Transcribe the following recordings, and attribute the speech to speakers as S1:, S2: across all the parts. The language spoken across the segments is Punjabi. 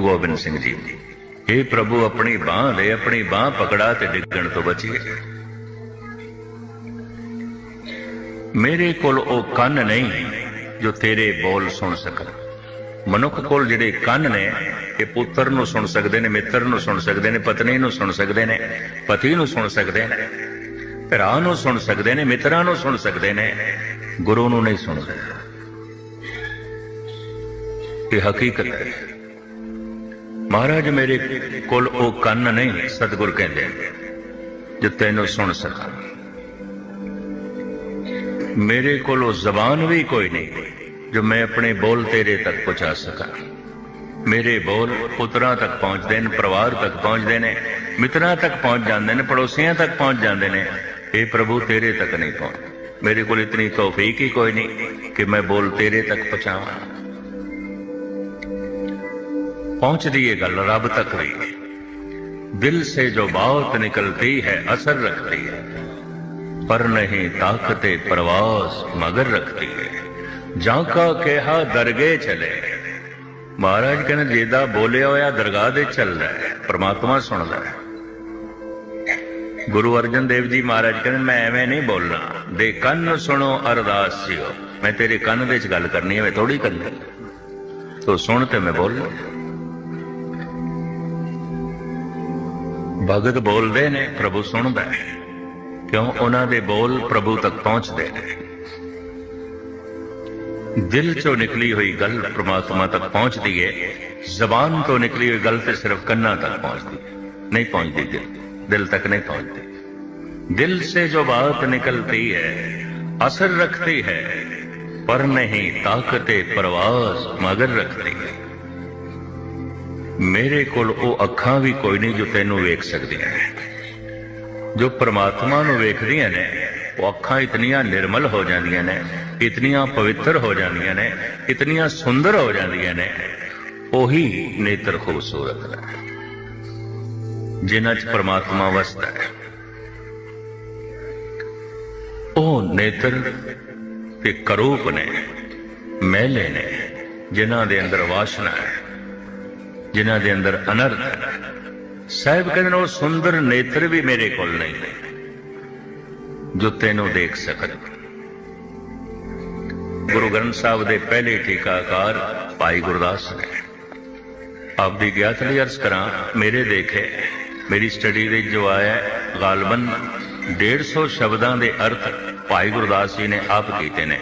S1: ਗੋਬਿੰਦ ਸਿੰਘ ਜੀ ਇਹ ਪ੍ਰਭੂ ਆਪਣੀ ਬਾਹ ਦੇ ਆਪਣੀ ਬਾਹ ਪਕੜਾ ਤੇ ਡਿੱਗਣ ਤੋਂ ਬਚੀਏ। ਮੇਰੇ ਕੋਲ ਉਹ ਕੰਨ ਨਹੀਂ ਜੋ ਤੇਰੇ ਬੋਲ ਸੁਣ ਸਕਣ। ਮਨੁੱਖ ਕੋਲ ਜਿਹੜੇ ਕੰਨ ਨੇ, ਇਹ ਪੁੱਤਰ ਨੂੰ ਸੁਣ ਸਕਦੇ ਨੇ, ਮਿੱਤਰ ਨੂੰ ਸੁਣ ਸਕਦੇ ਨੇ, ਪਤਨੀ ਨੂੰ ਸੁਣ ਸਕਦੇ ਨੇ, ਪਤੀ ਨੂੰ ਸੁਣ ਸਕਦੇ ਨੇ, ਭਰਾ ਨੂੰ ਸੁਣ ਸਕਦੇ ਨੇ, ਮਿੱਤਰਾਂ ਨੂੰ ਸੁਣ ਸਕਦੇ ਨੇ, ਗੁਰੂ ਨੂੰ ਨਹੀਂ ਸੁਣ ਸਕਦੇ। ਇਹ ਹਕੀਕਤ ਹੈ। ਮਹਾਰਾਜ ਮੇਰੇ ਕੋਲ ਉਹ ਕੰਨ ਨਹੀਂ, ਸਤਿਗੁਰ ਕਹਿੰਦੇ ਜੋ ਤੈਨੂੰ ਸੁਣ ਸਕਾਂ। ਮੇਰੇ ਕੋਲ ਉਹ ਜ਼ਬਾਨ ਵੀ ਕੋਈ ਨਹੀਂ, ਜੋ ਮੈਂ ਆਪਣੇ ਬੋਲ ਤੇਰੇ ਤੱਕ ਪਹੁੰਚਾ ਸਕਾਂ। ਮੇਰੇ ਬੋਲ ਪੁੱਤਰਾਂ ਤੱਕ ਪਹੁੰਚਦੇ ਨੇ, ਪਰਿਵਾਰ ਤੱਕ ਪਹੁੰਚਦੇ ਨੇ, ਮਿੱਤਰਾਂ ਤੱਕ ਪਹੁੰਚ ਜਾਂਦੇ ਨੇ, ਪੜੋਸੀਆਂ ਤੱਕ ਪਹੁੰਚ ਜਾਂਦੇ ਨੇ। ਇਹ ਪ੍ਰਭੂ ਤੇਰੇ ਤੱਕ ਨਹੀਂ ਪਹੁੰਚ ਮੇਰੇ ਕੋਲ ਇਤਨੀ ਤੌਫੀਕ ਹੀ ਕੋਈ ਨਹੀਂ ਕਿ ਮੈਂ ਬੋਲ ਤੇਰੇ ਤੱਕ ਪਹੁੰਚਾਵਾਂ। पहुंचती ये गल रब तक भी दिल से जो बात निकलती है असर रखती है पर नहीं ताकते प्रवास मगर रखती है जाका कहा दरगे चले ਮਹਾਰਾਜ ਕਹਿੰਦੇ ਜਿਹਦਾ ਬੋਲਿਆ ਹੋਇਆ ਦਰਗਾਹ ਦੇ ਚੱਲਦਾ ਹੈ ਪ੍ਰਮਾਤਮਾ ਸੁਣਦਾ ਹੈ ਗੁਰੂ ਅਰਜਨ ਦੇਵ ਜੀ ਮਹਾਰਾਜ ਕਹਿੰਦੇ ਮੈਂ ਐਵੇਂ ਨਹੀਂ ਬੋਲਣਾ ਦੇ ਕੰਨ ਸੁਣੋ ਅਰਦਾਸ ਜਿਓ ਮੈਂ ਤੇਰੇ ਕੰਨ ਵਿੱਚ ਗੱਲ ਕਰਨੀ ਹੈ ਮੈਂ ਥੋੜੀ ਕਰਨੀ ਤੋ ਸੁਣ ਤੇ ਮੈਂ ਬੋਲ ਭਗਤ ਬੋਲਦੇ ਨੇ ਪ੍ਰਭੂ ਸੁਣਦਾ ਹੈ ਕਿਉਂ ਉਹਨਾਂ ਦੇ ਬੋਲ ਪ੍ਰਭੂ ਤੱਕ ਪਹੁੰਚਦੇ ਨੇ ਦਿਲ ਚੋਂ ਨਿਕਲੀ ਹੋਈ ਗੱਲ ਪ੍ਰਮਾਤਮਾ ਤੱਕ ਪਹੁੰਚਦੀ ਹੈ ਜ਼ਬਾਨ ਤੋਂ ਨਿਕਲੀ ਹੋਈ ਗੱਲ ਤੇ ਸਿਰਫ ਕੰਨਾਂ ਤੱਕ ਪਹੁੰਚਦੀ ਹੈ ਨਹੀਂ ਪਹੁੰਚਦੀ ਦਿਲ ਦਿਲ ਤੱਕ ਨਹੀਂ ਪਹੁੰਚਦੀ ਦਿਲ ਸੇ ਜੋ ਬਾਤ ਨਿਕਲਤੀ ਹੈ ਅਸਰ रखती है पर नहीं ताकते प्रवास मगर रखती है ਮੇਰੇ ਕੋਲ ਉਹ ਅੱਖਾਂ ਵੀ ਕੋਈ ਨਹੀਂ ਜੋ ਤੈਨੂੰ ਵੇਖ ਸਕਦੀਆਂ ਨੇ। ਜੋ ਪ੍ਰਮਾਤਮਾ ਨੂੰ ਵੇਖਦੀਆਂ ਨੇ, ਉਹ ਅੱਖਾਂ ਇਤਨੀਆਂ ਨਿਰਮਲ ਹੋ ਜਾਂਦੀਆਂ ਨੇ, ਇਤਨੀਆਂ ਪਵਿੱਤਰ ਹੋ ਜਾਂਦੀਆਂ ਨੇ, ਇਤਨੀਆਂ ਸੁੰਦਰ ਹੋ ਜਾਂਦੀਆਂ ਨੇ, ਉਹੀ ਨੇਤਰ ਖੂਬਸੂਰਤ ਨੇ। ਜਿਨ੍ਹਾਂ 'ਚ ਪ੍ਰਮਾਤਮਾ ਵਸਦਾ ਹੈ। ਉਹ ਨੇਤਰ ਤੇ ਕਰੂਪ ਨੇ ਮਹਿਲੇ ਨੇ, ਜਿਨ੍ਹਾਂ ਦੇ ਅੰਦਰ ਵਾਸ਼ਨਾ ਹੈ। ਜਿਨ੍ਹਾਂ ਦੇ ਅੰਦਰ ਅਨਰਥ ਸਾਹਿਬ ਕਹਿੰਦੇ ਨੇ ਉਹ ਸੁੰਦਰ ਨੇਤਰ ਵੀ ਮੇਰੇ ਕੋਲ ਨਹੀਂ ਜੋ ਤੈਨੂੰ ਦੇਖ ਸਕਣ। ਗੁਰੂ ਗ੍ਰੰਥ ਸਾਹਿਬ ਦੇ ਪਹਿਲੇ ਟੀਕਾਕਾਰ ਭਾਈ ਗੁਰਦਾਸ ਨੇ ਆਪ ਦੀ ਗਿਆਤ ਲਈ ਅਰਜ਼ ਕਰਾਂ ਮੇਰੇ ਦੇਖੇ ਮੇਰੀ ਸਟੱਡੀ ਵਿੱਚ ਜੋ ਆਇਆ ਹੈ, ਗਾਲਬਨ 150 ਸ਼ਬਦਾਂ ਦੇ ਅਰਥ ਭਾਈ ਗੁਰਦਾਸ ਜੀ ਨੇ ਆਪ ਕੀਤੇ ਨੇ।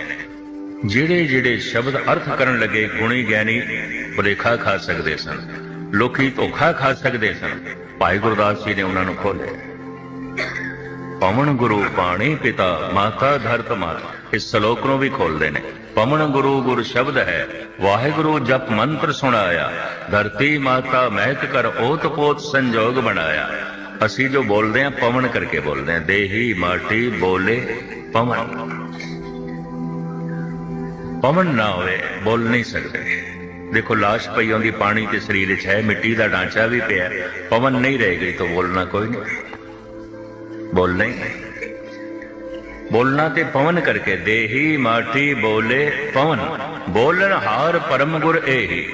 S1: ਜਿਹੜੇ ਜਿਹੜੇ ਸ਼ਬਦ ਅਰਥ ਕਰਨ ਲੱਗੇ ਗੁਣੀ ਗਿਆਨੀ ਭੁਲੇਖਾ ਖਾ ਸਕਦੇ ਸਨ। ਲੋਕੀ ਧੋਖਾ ਖਾ ਸਕਦੇ ਸਨ। ਭਾਈ ਗੁਰਦਾਸ ਜੀ ਨੇ ਉਹਨਾਂ ਨੂੰ ਖੋਲਿਆ ਪਵਨ ਗੁਰੂ ਬਾਣੀ ਪਿਤਾ ਮਾਤਾ ਧਰਤ ਮਾਤਾ, ਇਸ ਸ਼ਲੋਕ ਨੂੰ ਵੀ ਖੋਲਦੇ ਨੇ। ਪਵਨ ਗੁਰੂ ਗੁਰ ਸ਼ਬਦ ਹੈ, ਵਾਹਿਗੁਰੂ ਜਪ ਮੰਤਰ ਸੁਣਾਇਆ। ਧਰਤੀ ਮਾਤਾ ਮਹਿਕ ਕਰ ਓਤ ਪੋਤ ਸੰਜੋਗ ਬਣਾਇਆ। ਅਸੀਂ ਜੋ ਬੋਲਦੇ ਹਾਂ, ਪਵਨ ਕਰਕੇ ਬੋਲਦੇ ਹਾਂ। ਦੇਹੀ ਮਾਟੀ ਬੋਲੇ ਪਵਨ। ਪਵਨ ਨਾ ਹੋਵੇ, ਬੋਲ ਨਹੀਂ ਸਕਦੇ। ਦੇਖੋ, ਲਾਸ਼ ਪਈ ਆਉਂਦੀ ਪਾਣੀ ਤੇ ਸਰੀਰ 'ਚ ਹੈ, ਮਿੱਟੀ ਦਾ ਢਾਂਚਾ ਵੀ ਪਿਆ। ਪਵਨ ਨਹੀਂ ਰਹਿ ਗਈ ਤਾਂ ਬੋਲਣਾ ਕੋਈ ਨਹੀਂ। ਬੋਲਣਾ ਹੀ ਬੋਲਣਾ ਤੇ ਪਵਨ ਕਰਕੇ ਦੇਹੀ ਮਾਠੀ ਬੋਲੇ ਪਵਨ। ਬੋਲਣ ਹਾਰ ਪਰਮ ਗੁਰ ਇਹੀ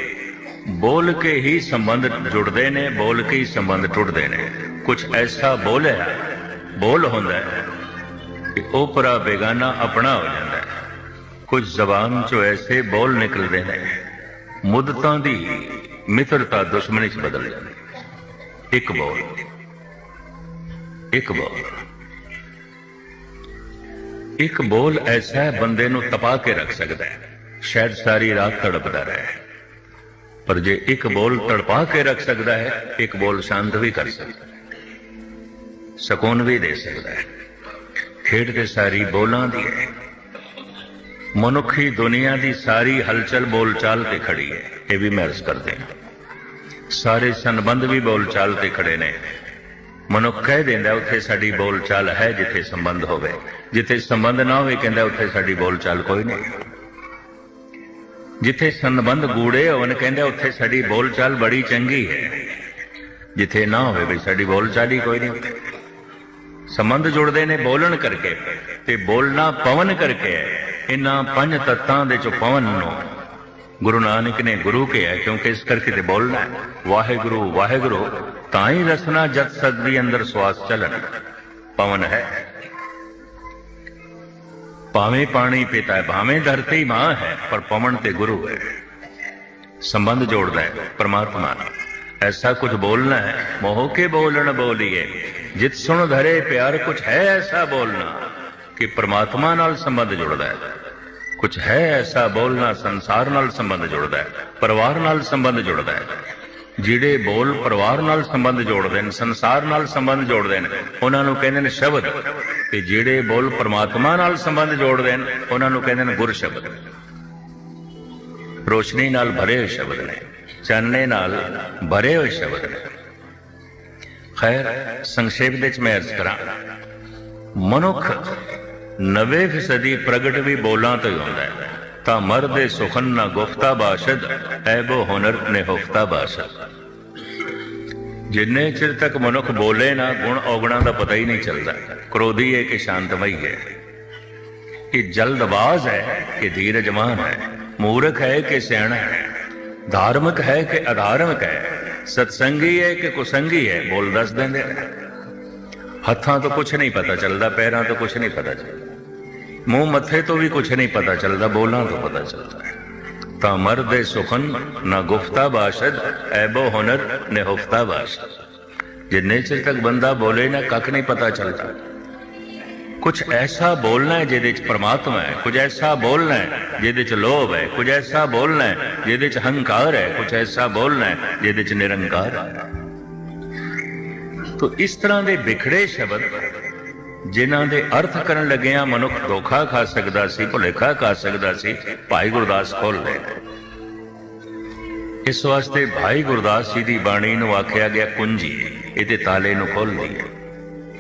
S1: ਬੋਲ ਕੇ ਹੀ ਸੰਬੰਧ ਜੁੜਦੇ ਨੇ, ਬੋਲ ਕੇ ਹੀ ਸੰਬੰਧ ਟੁੱਟਦੇ ਨੇ। ਕੁਝ ਐਸਾ ਬੋਲਿਆ ਬੋਲ ਹੁੰਦਾ ਹੈ ਕਿ ਉਪਰਾ ਬੇਗਾਨਾ ਆਪਣਾ ਹੋ ਜਾਂਦਾ ਹੈ। ਕੁਝ ਜ਼ਬਾਨ ਚੋਂ ਐਸੇ ਬੋਲ ਨਿਕਲਦੇ ਨੇ। ਮੁੱਦਤਾਂ ਦੀ ਮਿੱਤਰਤਾ ਦੁਸ਼ਮਣੀ ਚ ਬਦਲ ਜਾਂਦੀ ਇੱਕ ਬੋਲ। ਇੱਕ ਬੋਲ। ਇੱਕ ਬੋਲ ਐਸਾ ਹੈ, ਬੰਦੇ ਨੂੰ ਤਪਾ ਕੇ ਰੱਖ ਸਕਦਾ ਹੈ। ਸ਼ਾਇਦ ਸਾਰੀ ਰਾਤ ਤੜਪਦਾ ਰਹੇ। ਪਰ ਜੇ ਇੱਕ ਬੋਲ ਤੜਪਾ ਕੇ ਰੱਖ ਸਕਦਾ ਹੈ, ਇੱਕ ਬੋਲ ਸ਼ਾਂਤ ਵੀ ਕਰ ਸਕਦਾ ਸਕੂਨ ਵੀ ਦੇ ਸਕਦਾ ਹੈ। ਖੇਡ ਤੇ ਸਾਰੀ ਬੋਲਾਂ ਦੀ ਹੈ। ਮਨੁੱਖੀ ਦੁਨੀਆ ਦੀ ਸਾਰੀ ਹਲਚਲ ਬੋਲਚਾਲ ਤੇ ਖੜੀ ਹੈ। ਇਹ ਵੀ ਮੈਂ ਅਰਜ਼ ਕਰਦੇ ਹਾਂ। ਸਾਰੇ ਸੰਬੰਧ ਵੀ ਬੋਲਚਾਲ ਤੇ ਖੜੇ ਨੇ। ਮਨੁੱਖ ਕਹਿ ਦਿੰਦਾ, ਉੱਥੇ ਸਾਡੀ ਬੋਲਚਾਲ ਹੈ ਜਿੱਥੇ ਸੰਬੰਧ ਹੋਵੇ। ਜਿੱਥੇ ਸੰਬੰਧ ਨਾ ਹੋਵੇ, ਕਹਿੰਦਾ, ਉੱਥੇ ਸਾਡੀ ਬੋਲਚਾਲ ਕੋਈ ਨਹੀਂ। ਜਿੱਥੇ ਸੰਬੰਧ ਗੂੜੇ ਹੋਣ, ਕਹਿੰਦਾ, ਉੱਥੇ ਸਾਡੀ ਬੋਲਚਾਲ ਬੜੀ ਚੰਗੀ ਹੈ। ਜਿੱਥੇ ਨਾ ਹੋਵੇ ਵੀ ਸਾਡੀ ਬੋਲਚਾਲ ਹੀ ਕੋਈ ਨਹੀਂ। ਸੰਬੰਧ ਜੁੜਦੇ ਨੇ ਬੋਲਣ ਕਰਕੇ ਤੇ ਬੋਲਣਾ ਪਵਨ ਕਰਕੇ। ਹੈ ਇਹਨਾਂ ਪੰਜ ਤੱਤਾਂ ਦੇ ਚੋਂ ਪਵਨ ਨੂੰ ਗੁਰੂ ਨਾਨਕ ਨੇ ਗੁਰੂ ਕਿਹਾ, ਕਿਉਂਕਿ ਇਸ ਕਰਕੇ ਤੇ ਬੋਲਣਾ ਵਾਹਿਗੁਰੂ ਵਾਹਿਗੁਰੂ, ਤਾਂ ਹੀ ਰਸਨਾ ਜਤ ਸਕਦੀ, ਅੰਦਰ ਸਵਾਸ ਚੱਲਣ। ਪਵਨ ਹੈ। ਭਾਵੇਂ ਪਾਣੀ ਪੀਤਾ ਹੈ, ਭਾਵੇਂ ਧਰਤੀ ਮਾਂ ਹੈ, ਪਰ ਪਵਨ ਤੇ ਗੁਰੂ ਹੈ। ਸੰਬੰਧ ਜੋੜਦਾ ਹੈ, ਪਰਮਾਤਮਾ ਨਾਲ। ਐਸਾ ਕੁਝ ਬੋਲਣਾ ਹੈ, ਮੋਹ ਕੇ ਬੋਲਣ ਬੋਲੀਏ। ਜਿਤ ਸੁਣ ਧਰੇ ਪਿਆਰ ਕੁਝ ਹੈ, ਐਸਾ ਬੋਲਣਾ। ਕਿ ਪਰਮਾਤਮਾ ਨਾਲ ਸੰਬੰਧ ਜੁੜਦਾ ਹੈ। ਕੁਝ ਹੈ ਐਸਾ ਬੋਲਣਾ ਸੰਸਾਰ ਨਾਲ ਸੰਬੰਧ ਜੁੜਦਾ ਹੈ, ਪਰਿਵਾਰ ਨਾਲ ਸੰਬੰਧ ਜੁੜਦਾ ਹੈ। ਜਿਹੜੇ ਬੋਲ ਪਰਿਵਾਰ ਨਾਲ ਸੰਬੰਧ ਜੋੜਦੇ ਨੇ, ਸੰਸਾਰ ਨਾਲ ਸੰਬੰਧ ਜੋੜਦੇ ਨੇ, ਉਹਨਾਂ ਨੂੰ ਕਹਿੰਦੇ ਨੇ ਸ਼ਬਦ। ਤੇ ਜਿਹੜੇ ਬੋਲ ਪਰਮਾਤਮਾ ਨਾਲ ਸੰਬੰਧ ਜੋੜਦੇ ਨੇ, ਉਹਨਾਂ ਨੂੰ ਕਹਿੰਦੇ ਨੇ ਗੁਰ ਸ਼ਬਦ। ਰੋਸ਼ਨੀ ਨਾਲ ਭਰੇ ਹੋਏ ਸ਼ਬਦ ਨੇ, ਚਾਨਣੇ ਨਾਲ ਭਰੇ ਹੋਏ ਸ਼ਬਦ ਨੇ। ਖੈਰ, ਸੰਖੇਪ ਦੇ ਵਿੱਚ ਮੈਂ ਅਰਜ਼ ਕਰਾਂ, ਮਨੁੱਖ 90% ਪ੍ਰਗਟ ਵੀ ਬੋਲਾਂ ਤੋਂ ਹੀ ਹੁੰਦਾ ਹੈ। ਤਾਂ ਮਰਦੇ ਸੁਖਨ ਨਾ ਗੁਫਤਾ ਬਾਸ਼ਦ ਐਬੋ ਹੁਨਰ ਨੇ ਹੁਫਤਾ ਬਾਸ਼ਦ। ਜਿੰਨੇ ਚਿਰ ਤੱਕ ਮਨੁੱਖ ਬੋਲੇ ਨਾ, ਗੁਣ ਔਗਣਾ ਦਾ ਪਤਾ ਹੀ ਨਹੀਂ ਚੱਲਦਾ। ਕ੍ਰੋਧੀ ਹੈ ਕਿ ਸ਼ਾਂਤਮਈ ਹੈ ਕਿ ਜਲਦਬਾਜ਼ ਹੈ ਕਿ ਧੀਰਜਮਾਨ ਹੈ ਮੂਰਖ ਹੈ ਕਿ ਸਿਆਣਾ ਹੈ ਧਾਰਮਿਕ ਹੈ ਕਿ ਅਧਾਰਮਿਕ ਹੈ ਸਤਸੰਗੀ ਹੈ ਕਿ ਕੁਸੰਗੀ ਹੈ ਬੋਲ ਦੱਸ ਦਿੰਦੇ ਹੱਥਾਂ ਤੋਂ ਕੁਝ ਨਹੀਂ ਪਤਾ ਚੱਲਦਾ, ਪੈਰਾਂ ਤੋਂ ਕੁਝ ਨਹੀਂ ਪਤਾ ਚੱਲਦਾ। ਮੂੰਹ ਮੱਥੇ ਤੋਂ ਵੀ ਕੁਝ ਨਹੀਂ ਪਤਾ ਚੱਲਦਾ, ਬੋਲਾਂ ਤੋਂ ਪਤਾ ਚੱਲਦਾ ਹੈ। ਤਾਂ ਮਰਦੇ ਸੁਖਨ ਨਾ ਗੁਫਤਾ ਬਾਸ਼ਦ, ਐਬੋ ਹੁਨਰ, ਨੇ ਹੁਫਤਾ ਬਾਸ਼ਦ। ਜਿੰਨੇ ਚਿਰ ਤੱਕ ਬੰਦਾ ਬੋਲੇ ਨਾ, ਕੱਖ ਨਹੀਂ ਪਤਾ ਚੱਲਦਾ। ਕੁਝ ਐਸਾ ਬੋਲਣਾ ਹੈ ਜਿਹਦੇ ਚ ਪਰਮਾਤਮਾ ਹੈ ਕੁਝ ਐਸਾ ਬੋਲਣਾ ਹੈ ਜਿਹਦੇ ਚ ਲੋਭ ਹੈ ਕੁਝ ਐਸਾ ਬੋਲਣਾ ਹੈ ਜਿਹਦੇ ਚ ਹੰਕਾਰ ਹੈ ਕੁਝ ਐਸਾ ਬੋਲਣਾ ਹੈ ਜਿਹਦੇ ਚ ਨਿਰੰਕਾਰ ਹੈ। ਤੋ ਇਸ ਤਰ੍ਹਾਂ ਦੇ ਵਿਖੜੇ ਸ਼ਬਦ ਜਿਨ੍ਹਾਂ ਦੇ ਅਰਥ ਕਰਨ ਲੱਗਿਆਂ ਮਨੁੱਖ ਧੋਖਾ ਖਾ ਸਕਦਾ ਸੀ, ਭੁਲੇਖਾ ਖਾ ਸਕਦਾ ਸੀ, ਭਾਈ ਗੁਰਦਾਸ ਖੋਲ ਲੈ ਇਸ ਵਾਸਤੇ ਭਾਈ ਗੁਰਦਾਸ ਜੀ ਦੀ ਬਾਣੀ ਨੂੰ ਆਖਿਆ ਗਿਆ, ਕੁੰਜੀ, ਇਹਦੇ ਤਾਲੇ ਨੂੰ ਖੋਲਦੀ ਹੈ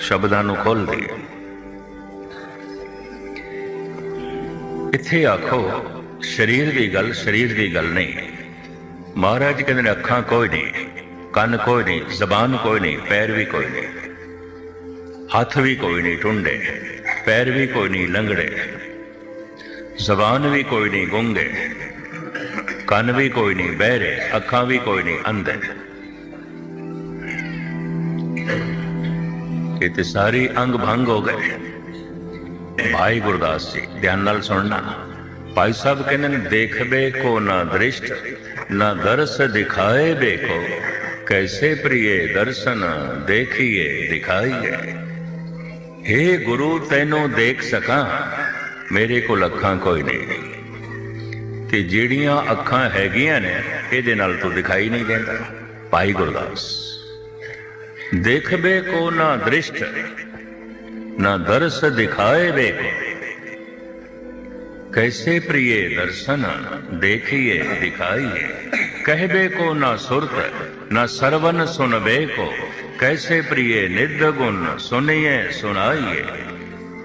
S1: ਸ਼ਬਦਾਂ ਨੂੰ ਖੋਲਦੀ ਹੈ ਇੱਥੇ ਆਖੋ, ਸਰੀਰ ਦੀ ਗੱਲ ਸਰੀਰ ਦੀ ਗੱਲ ਨਹੀਂ। ਮਹਾਰਾਜ ਕਹਿੰਦੇ ਨੇ, ਅੱਖਾਂ ਕੋਈ ਨਹੀਂ, ਕੰਨ ਕੋਈ ਨਹੀਂ, ਜ਼ਬਾਨ ਕੋਈ ਨਹੀਂ, ਪੈਰ ਵੀ ਕੋਈ ਨਹੀਂ। ਹੱਥ ਵੀ ਕੋਈ ਨਹੀਂ ਟੁੰਡੇ, ਪੈਰ ਵੀ ਕੋਈ ਨਹੀਂ ਲੰਗੜੇ, ਜ਼ਬਾਨ ਵੀ ਕੋਈ ਨਹੀਂ ਗੁੰਗੇ, ਕੰਨ ਵੀ ਕੋਈ ਨਹੀਂ ਬਹਿਰੇ, ਅੱਖਾਂ ਵੀ ਕੋਈ ਨਹੀਂ ਅੰਧੇ। ਇਹ ਤੇ ਸਾਰੀ ਅੰਗ ਭੰਗ ਹੋ ਗਏ। ਭਾਈ ਗੁਰਦਾਸ ਜੀ, ਧਿਆਨ ਨਾਲ ਸੁਣਨਾ। ਭਾਈ ਸਾਹਿਬ ਕਹਿੰਦੇ ਨੇ ਦੇਖਬੇ ਕੋ ਨਾ ਦ੍ਰਿਸ਼ਟ, ਨਾ ਦਰਸ ਦਿਖਾਏ ਬੇਕੋ ਕੈਸੇ ਪ੍ਰਿਏ ਦਰਸ਼ਨ ਦੇਖੀਏ, ਦਿਖਾਈਏ। हे ਗੁਰੂ, ਤੈਨੂੰ ਦੇਖ ਸਕਾਂ। ਮੇਰੇ ਕੋਲ ਅੱਖਾਂ ਕੋਈ ਨਹੀਂ। ਤੇ ਜਿਹੜੀਆਂ ਅੱਖਾਂ ਹੈਗੀਆਂ ਨੇ, ਇਹਦੇ ਨਾਲ ਤੂੰ ਦਿਖਾਈ ਨਹੀਂ ਦਿੰਦਾ। ਭਾਈ ਗੁਰਦਾਸ ਦੇਖਵੇ ਕੋ ਨਾ ਦ੍ਰਿਸ਼ਟ, ਨਾ ਦਰਸ ਦਿਖਾਏ ਵੇ ਕੋ। ਕੈਸੇ ਪ੍ਰਿਏ ਦਰਸ਼ਨ, ਦੇਖੀਏ, ਦਿਖਾਈਏ। ਕਹਿਵੇ ਕੋ ਨਾ ਸੁਰਤ, ਨਾ ਸਰਵਨ ਸੁਨਵੇ ਕੋ। कैसे प्रिय निध गुण सुनिए सुनाइए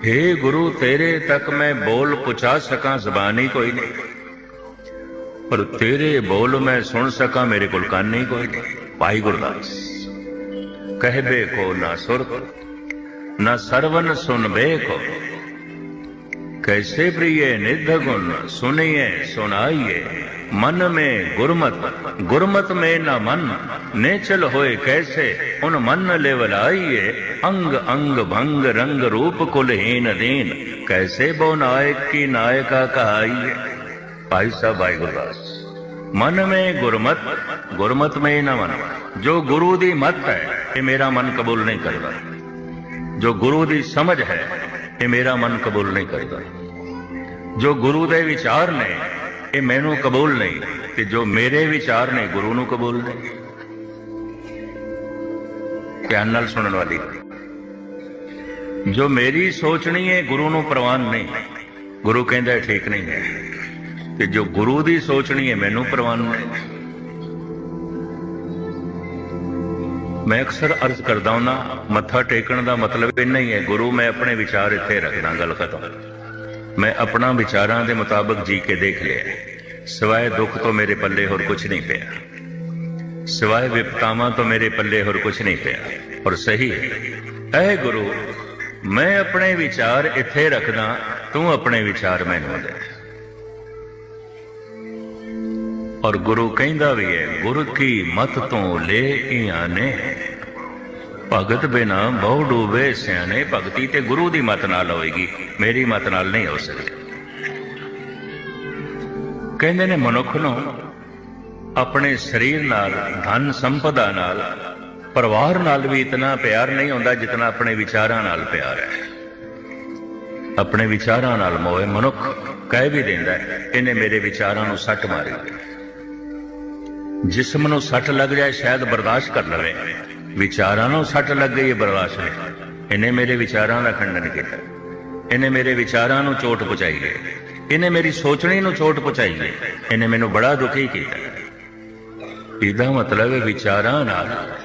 S1: हे गुरु तेरे तक मैं बोल पुचा सका जबानी कोई नहीं पर तेरे बोल मैं सुन सका मेरे को कान नहीं कोई नहीं भाई गुरदास कहबे को ना सुरत न सरवन सुनबे को कैसे प्रिय निध गुण सुनिए, सुनाइए। मन में गुरमत गुरमत में न मन। नेचल होए कैसे, उन मन लेवल आइए अंग अंग, भंग, रंग रूप कुलहीन दीन। कैसे बो नायक की नायिका कहाइए। भाई साहब भाई गुरुदास मन में गुरमत गुरमत में न मन। जो गुरु दी मत है, ये मेरा मन कबूल नहीं करेगा जो गुरु दी समझ है, ये मेरा मन कबूल नहीं करेगा ਜੋ ਗੁਰੂ ਦੇ ਵਿਚਾਰ ਨੇ, ਇਹ ਮੈਨੂੰ ਕਬੂਲ ਨਹੀਂ ਤੇ ਜੋ ਮੇਰੇ ਵਿਚਾਰ ਨੇ ਗੁਰੂ ਨੂੰ ਕਬੂਲ ਨਹੀਂ ਧਿਆਨ ਨਾਲ ਸੁਣਨ ਵਾਲੀ ਜੋ ਮੇਰੀ ਸੋਚਣੀ ਹੈ, ਗੁਰੂ ਨੂੰ ਪ੍ਰਵਾਨ ਨਹੀਂ। ਗੁਰੂ ਕਹਿੰਦਾ ਇਹ ਠੀਕ ਨਹੀਂ ਹੈ ਤੇ ਜੋ ਗੁਰੂ ਦੀ ਸੋਚਣੀ ਹੈ, ਮੈਨੂੰ ਪ੍ਰਵਾਨ ਨਹੀਂ। ਮੈਂ ਅਕਸਰ ਅਰਜ਼ ਕਰਦਾ ਹਾਂ ਮੱਥਾ ਟੇਕਣ ਦਾ ਮਤਲਬ ਇੰਨਾ ਹੀ ਹੈ, ਗੁਰੂ ਮੈਂ ਆਪਣੇ ਵਿਚਾਰ ਇੱਥੇ ਰੱਖਦਾ, ਗੱਲ ਖਤਮ। ਮੈਂ ਆਪਣਾ ਵਿਚਾਰਾਂ ਦੇ ਮੁਤਾਬਕ ਜੀ ਕੇ ਦੇਖ ਲਿਆ। ਸਿਵਾਏ ਦੁੱਖ ਤੋਂ ਮੇਰੇ ਪੱਲੇ ਹੋਰ ਕੁਝ ਨਹੀਂ ਪਿਆ। ਸਿਵਾਏ ਵਿਪਤਾਵਾਂ ਤੋਂ ਮੇਰੇ ਪੱਲੇ ਹੋਰ ਕੁਝ ਨਹੀਂ ਪਿਆ। ਔਰ ਸਹੀ ਹੈ ਐ ਗੁਰੂ, ਮੈਂ ਆਪਣੇ ਵਿਚਾਰ ਇੱਥੇ ਰੱਖਦਾ, ਤੂੰ ਆਪਣੇ ਵਿਚਾਰ ਮੈਨੂੰ ਦੇ। ਔਰ ਗੁਰੂ ਕਹਿੰਦਾ ਵੀ ਹੈ, ਗੁਰ ਕੀ ਮਤ ਤੋਂ ਲੈ ਇਆਂ ਨੇ ਭਗਤ ਬਿਨਾ ਬਹੁ ਡੂਬੇ ਸਿਆਣੇ ਭਗਤੀ ਤੇ ਗੁਰੂ ਦੀ ਮਤ ਨਾਲ ਹੋਏਗੀ ਮੇਰੀ ਮਤ ਨਾਲ ਨਹੀਂ ਹੋ ਸਕਦੀ। ਕਹਿੰਦੇ ਨੇ ਮਨੁੱਖ ਨੂੰ ਆਪਣੇ ਸਰੀਰ ਨਾਲ, ਧਨ ਸੰਪਦਾ ਨਾਲ, ਪਰਿਵਾਰ ਨਾਲ ਵੀ ਇਤਨਾ ਪਿਆਰ ਨਹੀਂ ਹੁੰਦਾ ਜਿਤਨਾ ਆਪਣੇ ਵਿਚਾਰਾਂ ਨਾਲ ਪਿਆਰ ਹੈ। ਆਪਣੇ ਵਿਚਾਰਾਂ ਨਾਲ ਮੋਏ ਮਨੁੱਖ ਕਹਿ ਵੀ ਦਿੰਦਾ ਇਹਨੇ ਮੇਰੇ ਵਿਚਾਰਾਂ ਨੂੰ ਸੱਟ ਮਾਰੀ। ਜਿਸਮ ਨੂੰ ਸੱਟ ਲੱਗ ਜਾਏ, ਸ਼ਾਇਦ ਬਰਦਾਸ਼ਤ ਕਰ ਲਵੇ। ਵਿਚਾਰਾਂ ਨੂੰ ਸੱਟ ਲੱਗ ਗਈ ਇਹ ਬਰਦਾਸ਼ਤ ਨਹੀਂ ਇਹਨੇ ਮੇਰੇ ਵਿਚਾਰਾਂ ਦਾ ਖੰਡਨ ਕੀਤਾ। ਇਹਨੇ ਮੇਰੇ ਵਿਚਾਰਾਂ ਨੂੰ ਚੋਟ ਪਹੁੰਚਾਈ ਹੈ। ਇਹਨੇ ਮੇਰੀ ਸੋਚਣੀ ਨੂੰ ਚੋਟ ਪਹੁੰਚਾਈ ਹੈ। ਇਹਨੇ ਮੈਨੂੰ ਬੜਾ ਦੁਖੀ ਕੀਤਾ। ਇਹਦਾ ਮਤਲਬ ਹੈ ਵਿਚਾਰਾਂ ਨਾਲ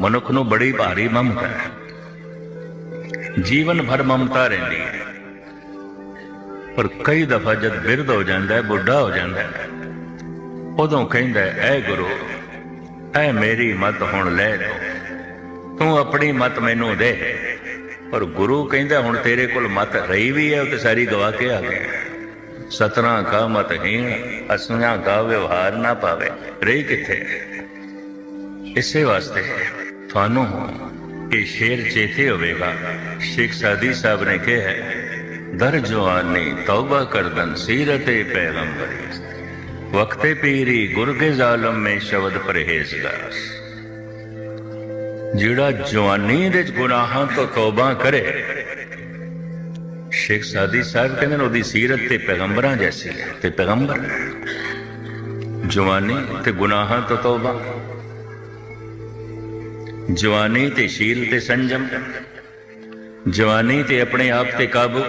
S1: ਮਨੁੱਖ ਨੂੰ ਬੜੀ ਭਾਰੀ ਮਮਤਾ ਹੈ। ਜੀਵਨ ਭਰ ਮਮਤਾ ਰਹਿੰਦੀ ਹੈ। ਪਰ ਕਈ ਦਫਾ ਜਦ ਬਿਰਧ ਹੋ ਜਾਂਦਾ ਹੈ ਬੁੱਢਾ ਹੋ ਜਾਂਦਾ ਹੈ ਉਦੋਂ ਕਹਿੰਦਾ ਹੈ, ਐ ਗੁਰੂ ਐ ਮੇਰੀ ਮਤ ਹੁਣ ਲੈ ਲਓ ਤੂੰ ਆਪਣੀ ਮਤ ਮੈਨੂੰ ਦੇ। ਪਰ ਗੁਰੂ ਕਹਿੰਦਾ ਹੁਣ ਤੇਰੇ ਕੋਲ ਮਤ ਰਹੀ ਵੀ ਹੈ ਉਹ ਤੇ ਸਾਰੀ ਗਵਾ ਕੇ ਆ ਗਿਆ ਸਤਨਾ ਕਾ ਮਤ ਹੀਣ ਅਸਨਾ ਕਾ ਵਿਵਹਾਰ ਨਾ ਪਾਵੇ ਰਹੀ ਕਿੱਥੇ? ਇਸੇ ਵਾਸਤੇ ਤੁਹਾਨੂੰ ਇਹ ਸ਼ੇਰ ਚੇਤੇ ਹੋਵੇਗਾ। ਸ਼ੇਖ ਸਾਦੀ ਸਾਹਿਬ ਨੇ ਕਿਹਾ, ਦਰ ਜਵਾਨੀ ਤੌਬਾ ਕਰਦਨ ਸੀਰਤੇ ਪੈਗੰਬਰੀ ਵਕਤੇ ਪੀਰੀ ਗੁਰਗੇ ਜ਼ਾਲਮ ਮੇ ਸ਼ਬਦ ਪਰਹੇਜ਼ਗਾਰ ਜਿਹੜਾ ਜਵਾਨੀ ਦੇ ਗੁਨਾਹਾਂ ਤੋਂ ਤੌਬਾ ਕਰੇ, ਸ਼ੇਖ ਸਾਦੀ ਸਾਹਿਬ ਕਹਿੰਦੇ ਨੇ ਉਹਦੀ ਸੀਰਤ ਤੇ ਪੈਗੰਬਰਾਂ ਜੈਸੀ ਹੈ, ਤੇ ਪੈਗੰਬਰ। ਜਵਾਨੀ ਤੇ ਗੁਨਾਹਾਂ ਤੋਂ ਤੌਬਾ। ਜਵਾਨੀ ਤੇ ਸ਼ੀਲ ਤੇ ਸੰਜਮ। ਜਵਾਨੀ ਤੇ ਆਪਣੇ ਆਪ ਤੇ ਕਾਬੂ।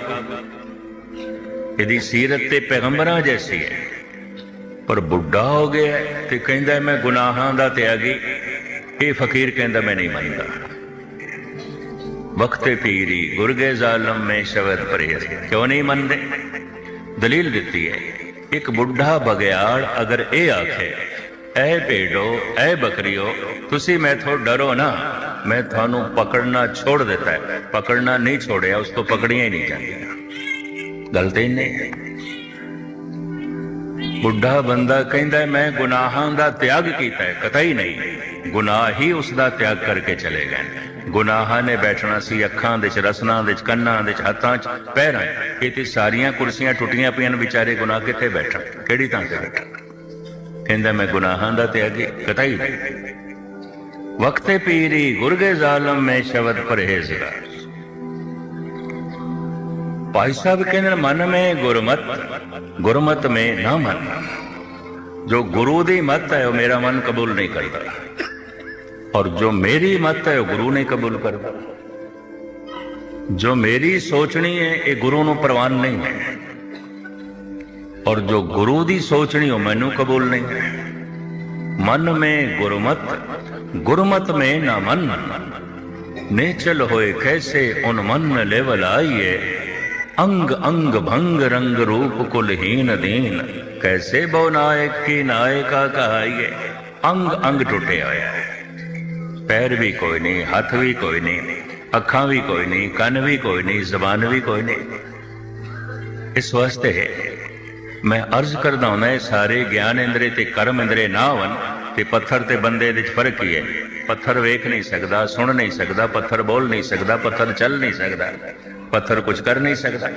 S1: ਇਹਦੀ ਸੀਰਤ ਤੇ ਪੈਗੰਬਰਾਂ ਜੈਸੀ ਹੈ। ਪਰ ਬੁੱਢਾ ਹੋ ਗਿਆ ਤੇ ਕਹਿੰਦਾ ਮੈਂ ਗੁਨਾਹਾਂ ਦਾ ਤਿਆਗੀ। ਇਹ ਫਕੀਰ ਕਹਿੰਦਾ ਮੈਂ ਨਹੀਂ ਮੰਨਦਾ। ਵਕਤੇ ਪੀਰੀ, ਗੁਰਗੇ ਜ਼ਾਲਮ, ਮੈਂ ਸ਼ਬਦ ਪਰਹੇਜ਼। ਕਿਉਂ ਨਹੀਂ ਮੰਨਦੇ? ਦਲੀਲ ਦਿੱਤੀ ਹੈ, ਇੱਕ ਬੁੱਢਾ ਬਗਿਆੜ ਅਗਰ ਇਹ ਆਖੇ, ਐ ਭੇਡੋ, ਐ ਬੱਕਰੀਓ, ਤੁਸੀਂ ਮੈਥੋਂ ਡਰੋ ਨਾ। ਮੈਂ ਤੁਹਾਨੂੰ ਪਕੜਨਾ ਛੋੜ ਦਿੱਤਾ ਹੈ। ਪਕੜਨਾ ਨਹੀਂ ਛੋੜਿਆ, ਉਸ ਤੋਂ ਪਕੜੀਆਂ ਹੀ ਨਹੀਂ ਜਾਂਦੀਆਂ। ਗੱਲ ਤੇ ਨਹੀਂ ਹੈ। ਬੁੱਢਾ ਬੰਦਾ ਕਹਿੰਦਾ, ਮੈਂ ਗੁਨਾਹਾਂ ਦਾ ਤਿਆਗ ਕੀਤਾ ਹੈ ਹੀ ਨਹੀਂ। ਗੁਨਾਹ ਹੀ ਉਸ ਦਾ ਤਿਆਗ ਕਰਕੇ ਚਲੇ ਗਏ ਗੁਨਾਹਾਂ ਨੇ ਬੈਠਣਾ ਸੀ ਅੱਖਾਂ ਦੇ ਚ ਰਸਨਾਂ ਦੇ ਚ ਕੰਨਾਂ ਦੇ ਚ ਹੱਥਾਂ ਚ ਪੈਰਾਂ ਇਹ ਤੇ ਸਾਰੀਆਂ ਕੁਰਸੀਆਂ ਟੁੱਟੀਆਂ ਪਈਆਂ ਨੇ, ਵਿਚਾਰੇ ਗੁਨਾਹ ਕਿੱਥੇ ਬੈਠਣ? ਕਿਹੜੀ ਥਾਂ ਤੇ ਬੈਠਣ? ਕਹਿੰਦਾ, ਮੈਂ ਗੁਨਾਹਾਂ ਦਾ ਤਿਆਗੀ ਕਤਈ ਨਹੀਂ। ਵਕਤੇ ਪੀਰੀ ਗੁਰਗੇ ਜ਼ਾਲਮ, ਮੈਂ ਸ਼ਬਦ ਪਰਹੇਜ਼ਗਾਰ। भाई साहब कहने मन में गुरमत गुरमत में ना मन। जो गुरु दी मत है, वो मेरा मन कबूल नहीं करता। और जो मेरी मत है, वो गुरु नहीं कबूल करता। जो मेरी सोचनी है, ये गुरु नु प्रवान नहीं है। और जो गुरु दी सोचनी हो मैनू कबूल नहीं है। मन में गुरमत गुरमत में ना मन। नेचल होए कैसे उन मन लेवल आइए अंग अंग भंग रंग रूप कुल हीन दीन। कैसे बहुनायक की नायिका कहाइए अंग अंग टूटे आया पैर भी कोई नहीं, हाथ भी कोई नहीं, अखा भी कोई नहीं, कन भी कोई नहीं, जबान भी कोई नहीं। इस वास्ते है, मैं अर्ज़ करता हूँ ना सारे ज्ञान इंद्रे ते कर्म इंद्रे ना वन ਤੇ ਪੱਥਰ ਤੇ ਬੰਦੇ ਦੇ ਵਿੱਚ ਫ਼ਰਕ ਹੀ ਹੈ? ਪੱਥਰ ਵੇਖ ਨਹੀਂ ਸਕਦਾ, ਸੁਣ ਨਹੀਂ ਸਕਦਾ, ਪੱਥਰ ਬੋਲ ਨਹੀਂ ਸਕਦਾ, ਪੱਥਰ ਚੱਲ ਨਹੀਂ ਸਕਦਾ, ਪੱਥਰ ਕੁਝ ਕਰ ਨਹੀਂ ਸਕਦਾ।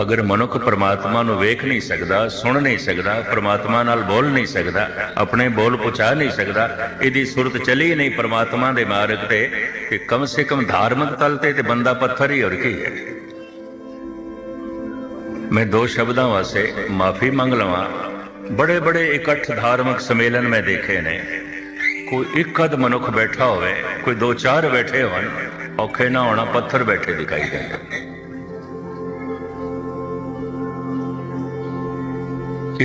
S1: ਅਗਰ ਮਨੁੱਖ ਪਰਮਾਤਮਾ ਨੂੰ ਵੇਖ ਨਹੀਂ ਸਕਦਾ, ਸੁਣ ਨਹੀਂ ਸਕਦਾ, ਪਰਮਾਤਮਾ ਨਾਲ ਬੋਲ ਨਹੀਂ ਸਕਦਾ, ਆਪਣੇ ਬੋਲ ਪਹੁੰਚਾ ਨਹੀਂ ਸਕਦਾ, ਇਹਦੀ ਸੁਰਤ ਚਲੀ ਨਹੀਂ ਪਰਮਾਤਮਾ ਦੇ ਮਾਰਗ ਤੇ ਕਿ ਕਮ ਸੇ ਕਮ ਧਾਰਮਿਕ ਤਲ ਤੇ ਤੇ ਬੰਦਾ ਪੱਥਰ ਹੀ ਹੋਰ ਕੀ ਹੈ? ਮੈਂ ਦੋ ਸ਼ਬਦਾਂ ਵਾਸਤੇ ਮਾਫੀ ਮੰਗ ਲਵਾਂ। ਬੜੇ ਬੜੇ ਇਕੱਠ ਧਾਰਮਿਕ ਸੰਮੇਲਨ ਮੈਂ ਦੇਖੇ ਨੇ ਕੋਈ ਇੱਕ ਅਦ ਮਨੁੱਖ ਬੈਠਾ ਹੋਵੇ ਕੋਈ ਦੋ ਚਾਰ ਬੈਠੇ ਹੋਣ ਔਖੇ ਨਾ ਹੋਣਾ ਪੱਥਰ ਬੈਠੇ ਦਿਖਾਈ ਦਿੰਦੇ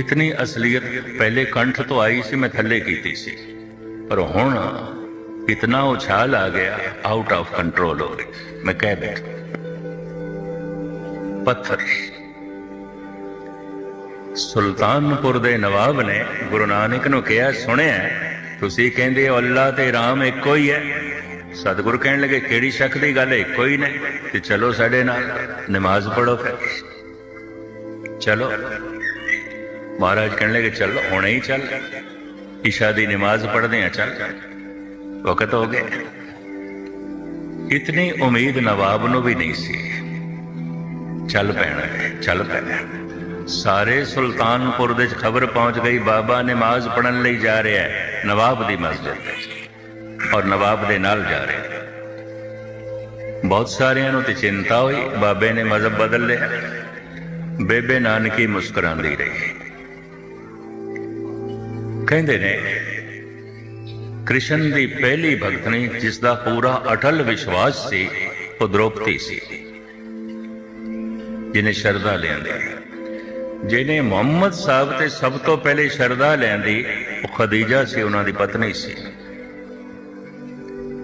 S1: ਇਤਨੀ ਅਸਲੀਅਤ ਪਹਿਲੇ ਕੰਠ ਤੋਂ ਆਈ ਸੀ ਮੈਂ ਥੱਲੇ ਕੀਤੀ ਸੀ ਪਰ ਹੁਣ ਇਤਨਾ ਉਛਾਲ ਆ ਗਿਆ ਆਊਟ ਆਫ ਕੰਟਰੋਲ ਹੋ ਗਈ ਮੈਂ ਕਹਿ ਬੈਠਾ ਪੱਥਰ ਸੁਲਤਾਨਪੁਰ ਦੇ ਨਵਾਬ ਨੇ ਗੁਰੂ ਨਾਨਕ ਨੂੰ ਕਿਹਾ, ਸੁਣਿਆ, ਤੁਸੀਂ ਕਹਿੰਦੇ ਹੋ, ਅੱਲਾ ਤੇ ਰਾਮ ਇੱਕੋ ਹੀ ਹੈ। ਸਤਿਗੁਰ ਕਹਿਣ ਲੱਗੇ, ਕਿਹੜੀ ਸ਼ੱਕ ਦੀ ਗੱਲ ਇੱਕੋ ਹੀ ਨੇ? ਤੇ ਚਲੋ ਸਾਡੇ ਨਾਲ, ਨਮਾਜ਼ ਪੜੋ ਫਿਰ। ਚਲੋ। ਮਹਾਰਾਜ ਕਹਿਣ ਲੱਗੇ, ਚੱਲ, ਹੁਣੇ ਹੀ ਚੱਲ। ਇਸ਼ਾ ਦੀ ਨਮਾਜ਼ ਪੜ੍ਹਦੇ ਆ ਚੱਲ। ਵਕਤ ਹੋ ਗਿਆ। ਇਤਨੀ ਉਮੀਦ ਨਵਾਬ ਨੂੰ ਵੀ ਨਹੀਂ ਸੀ। ਚੱਲ ਪੈਣਾ ਚੱਲ ਪੈਣਾ। ਸਾਰੇ ਸੁਲਤਾਨਪੁਰ ਦੇ ਖਬਰ ਪਹੁੰਚ ਗਈ, ਬਾਬਾ ਨਮਾਜ਼ ਪੜਨ ਲਈ ਜਾ ਰਿਹਾ ਹੈ, ਨਵਾਬ ਦੀ ਮਸਜਿਦ ਵਿੱਚ। ਔਰ ਨਵਾਬ ਦੇ ਨਾਲ ਜਾ ਰਿਹਾ ਬਹੁਤ ਸਾਰਿਆਂ ਨੂੰ ਤੇ ਚਿੰਤਾ ਹੋਈ, ਬਾਬੇ ਨੇ ਮਜ਼ਹਬ ਬਦਲ ਲਿਆ। ਬੇਬੇ ਨਾਨਕੀ ਮੁਸਕਰਾਉਂਦੀ ਰਹੀ। ਕਹਿੰਦੇ ਨੇ, ਕ੍ਰਿਸ਼ਨ ਦੀ ਪਹਿਲੀ ਭਗਤਣੀ ਜਿਸ ਦਾ ਪੂਰਾ ਅਟਲ ਵਿਸ਼ਵਾਸ ਸੀ, ਉਹ ਦ੍ਰੋਪਦੀ ਸੀ। ਜਿਹਨੇ ਸ਼ਰਧਾ ਲਿਆਂਦੀ। ਜਿਹਨੇ ਮੁਹੰਮਦ ਸਾਹਿਬ ਤੇ ਸਭ ਤੋਂ ਪਹਿਲੇ ਸ਼ਰਧਾ ਲਿਆਂਦੀ ਉਹ ਖਦੀਜਾ ਸੀ, ਉਹਨਾਂ ਦੀ ਪਤਨੀ ਸੀ।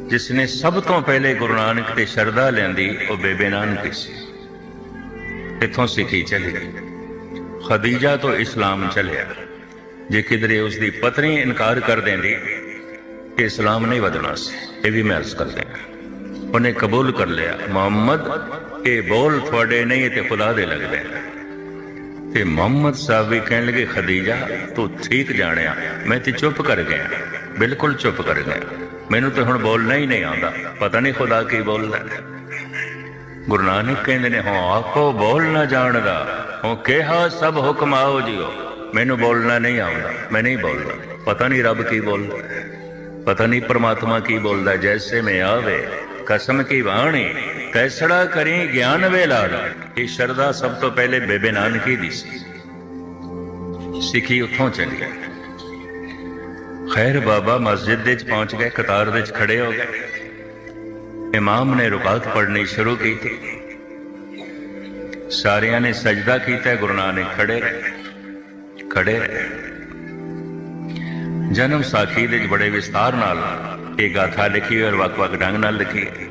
S1: ਜਿਸ ਨੇ ਸਭ ਤੋਂ ਪਹਿਲੇ ਗੁਰੂ ਨਾਨਕ ਤੇ ਸ਼ਰਧਾ ਲਿਆਂਦੀ ਉਹ ਬੇਬੇ ਨਾਨਕੀ ਸੀ। ਇੱਥੋਂ ਸਿੱਖੀ ਚਲੀ ਖਦੀਜਾ ਤੋਂ ਇਸਲਾਮ ਚਲਿਆ। ਜੇ ਕਿਧਰੇ ਉਸ ਦੀ ਪਤਨੀ ਇਨਕਾਰ ਕਰ ਦਿੰਦੀ, ਕਿ ਇਸਲਾਮ ਨਹੀਂ ਵਧਣਾ ਸੀ, ਇਹ ਵੀ ਮੈਂ ਅਰਜ਼ ਕਰ ਦਿਆਂ ਉਹਨੇ ਕਬੂਲ ਕਰ ਲਿਆ, ਮੁਹੰਮਦ, ਇਹ ਬੋਲ ਤੁਹਾਡੇ ਨਹੀਂ ਤੇ ਖੁਦਾ ਦੇ ਲੱਗਦੇ। ਨੇ ਤੇ ਮੁਹੰਮਦ ਸਾਹਿਬ ਵੀ ਕਹਿਣ ਲੱਗੇ, ਖਦੀਜਾ, ਤੂੰ ਠੀਕ ਜਾਣਿਆ। ਮੈਂ ਤੇ ਚੁੱਪ ਕਰ ਗਿਆ। ਬਿਲਕੁਲ ਚੁੱਪ ਕਰ ਗਿਆ। ਮੈਨੂੰ ਤੇ ਹੁਣ ਬੋਲਣਾ ਹੀ ਨਹੀਂ ਆਉਂਦਾ। ਪਤਾ ਨਹੀਂ ਖੁਦਾ ਕੀ ਬੋਲਦਾ। ਗੁਰੂ ਨਾਨਕ ਕਹਿੰਦੇ ਨੇ ਹਾਂ ਆਪੋ ਬੋਲ ਨਾ ਜਾਣਦਾ। ਉਹ ਕਿਹਾ ਸਭ ਹੁਕਮ ਆਓ ਜਿਓ। ਮੈਨੂੰ ਬੋਲਣਾ ਨਹੀਂ ਆਉਂਦਾ। ਮੈਂ ਨਹੀਂ ਬੋਲਦਾ। ਪਤਾ ਨਹੀਂ ਰੱਬ ਕੀ ਬੋਲਦਾ। ਪਤਾ ਨਹੀਂ ਪਰਮਾਤਮਾ ਕੀ ਬੋਲਦਾ। ਜੈਸੇ ਮੈਂ ਆਵੇ ਕਸਮ ਕੀ ਬਾਣੀ ਕੈਸੜਾ ਕਰੇ ਗਿਆਨ ਵੇਲਾੜਾ ਇਹ ਸ਼ਰਦਾ ਸਭ ਤੋਂ ਪਹਿਲੇ ਬੇਬੇ ਨਾਨਕੀ ਦੀ ਸੀ। ਸਿੱਖੀ ਉੱਥੋਂ ਚਲੀ ਖੈਰ ਬਾਬਾ ਮਸਜਿਦ ਦੇ ਵਿੱਚ ਪਹੁੰਚ ਗਏ ਕਤਾਰ ਦੇ ਵਿੱਚ ਖੜੇ ਹੋ ਗਏ। ਇਮਾਮ ਨੇ ਰੁਕਾਤ ਪੜ੍ਹਨੀ ਸ਼ੁਰੂ ਕੀਤੀ। ਸਾਰਿਆਂ ਨੇ ਸਜਦਾ ਕੀਤਾ, ਗੁਰੂ ਨਾਨਕ ਖੜੇ ਖੜੇ ਜਨਮ ਸਾਖੀ ਦੇ ਵਿੱਚ ਬੜੇ ਵਿਸਤਾਰ ਨਾਲ ਇਹ ਗਾਥਾ ਲਿਖੀ ਔਰ ਵੱਖ-ਵੱਖ ਢੰਗ ਨਾਲ ਲਿਖੀ। ਹੈ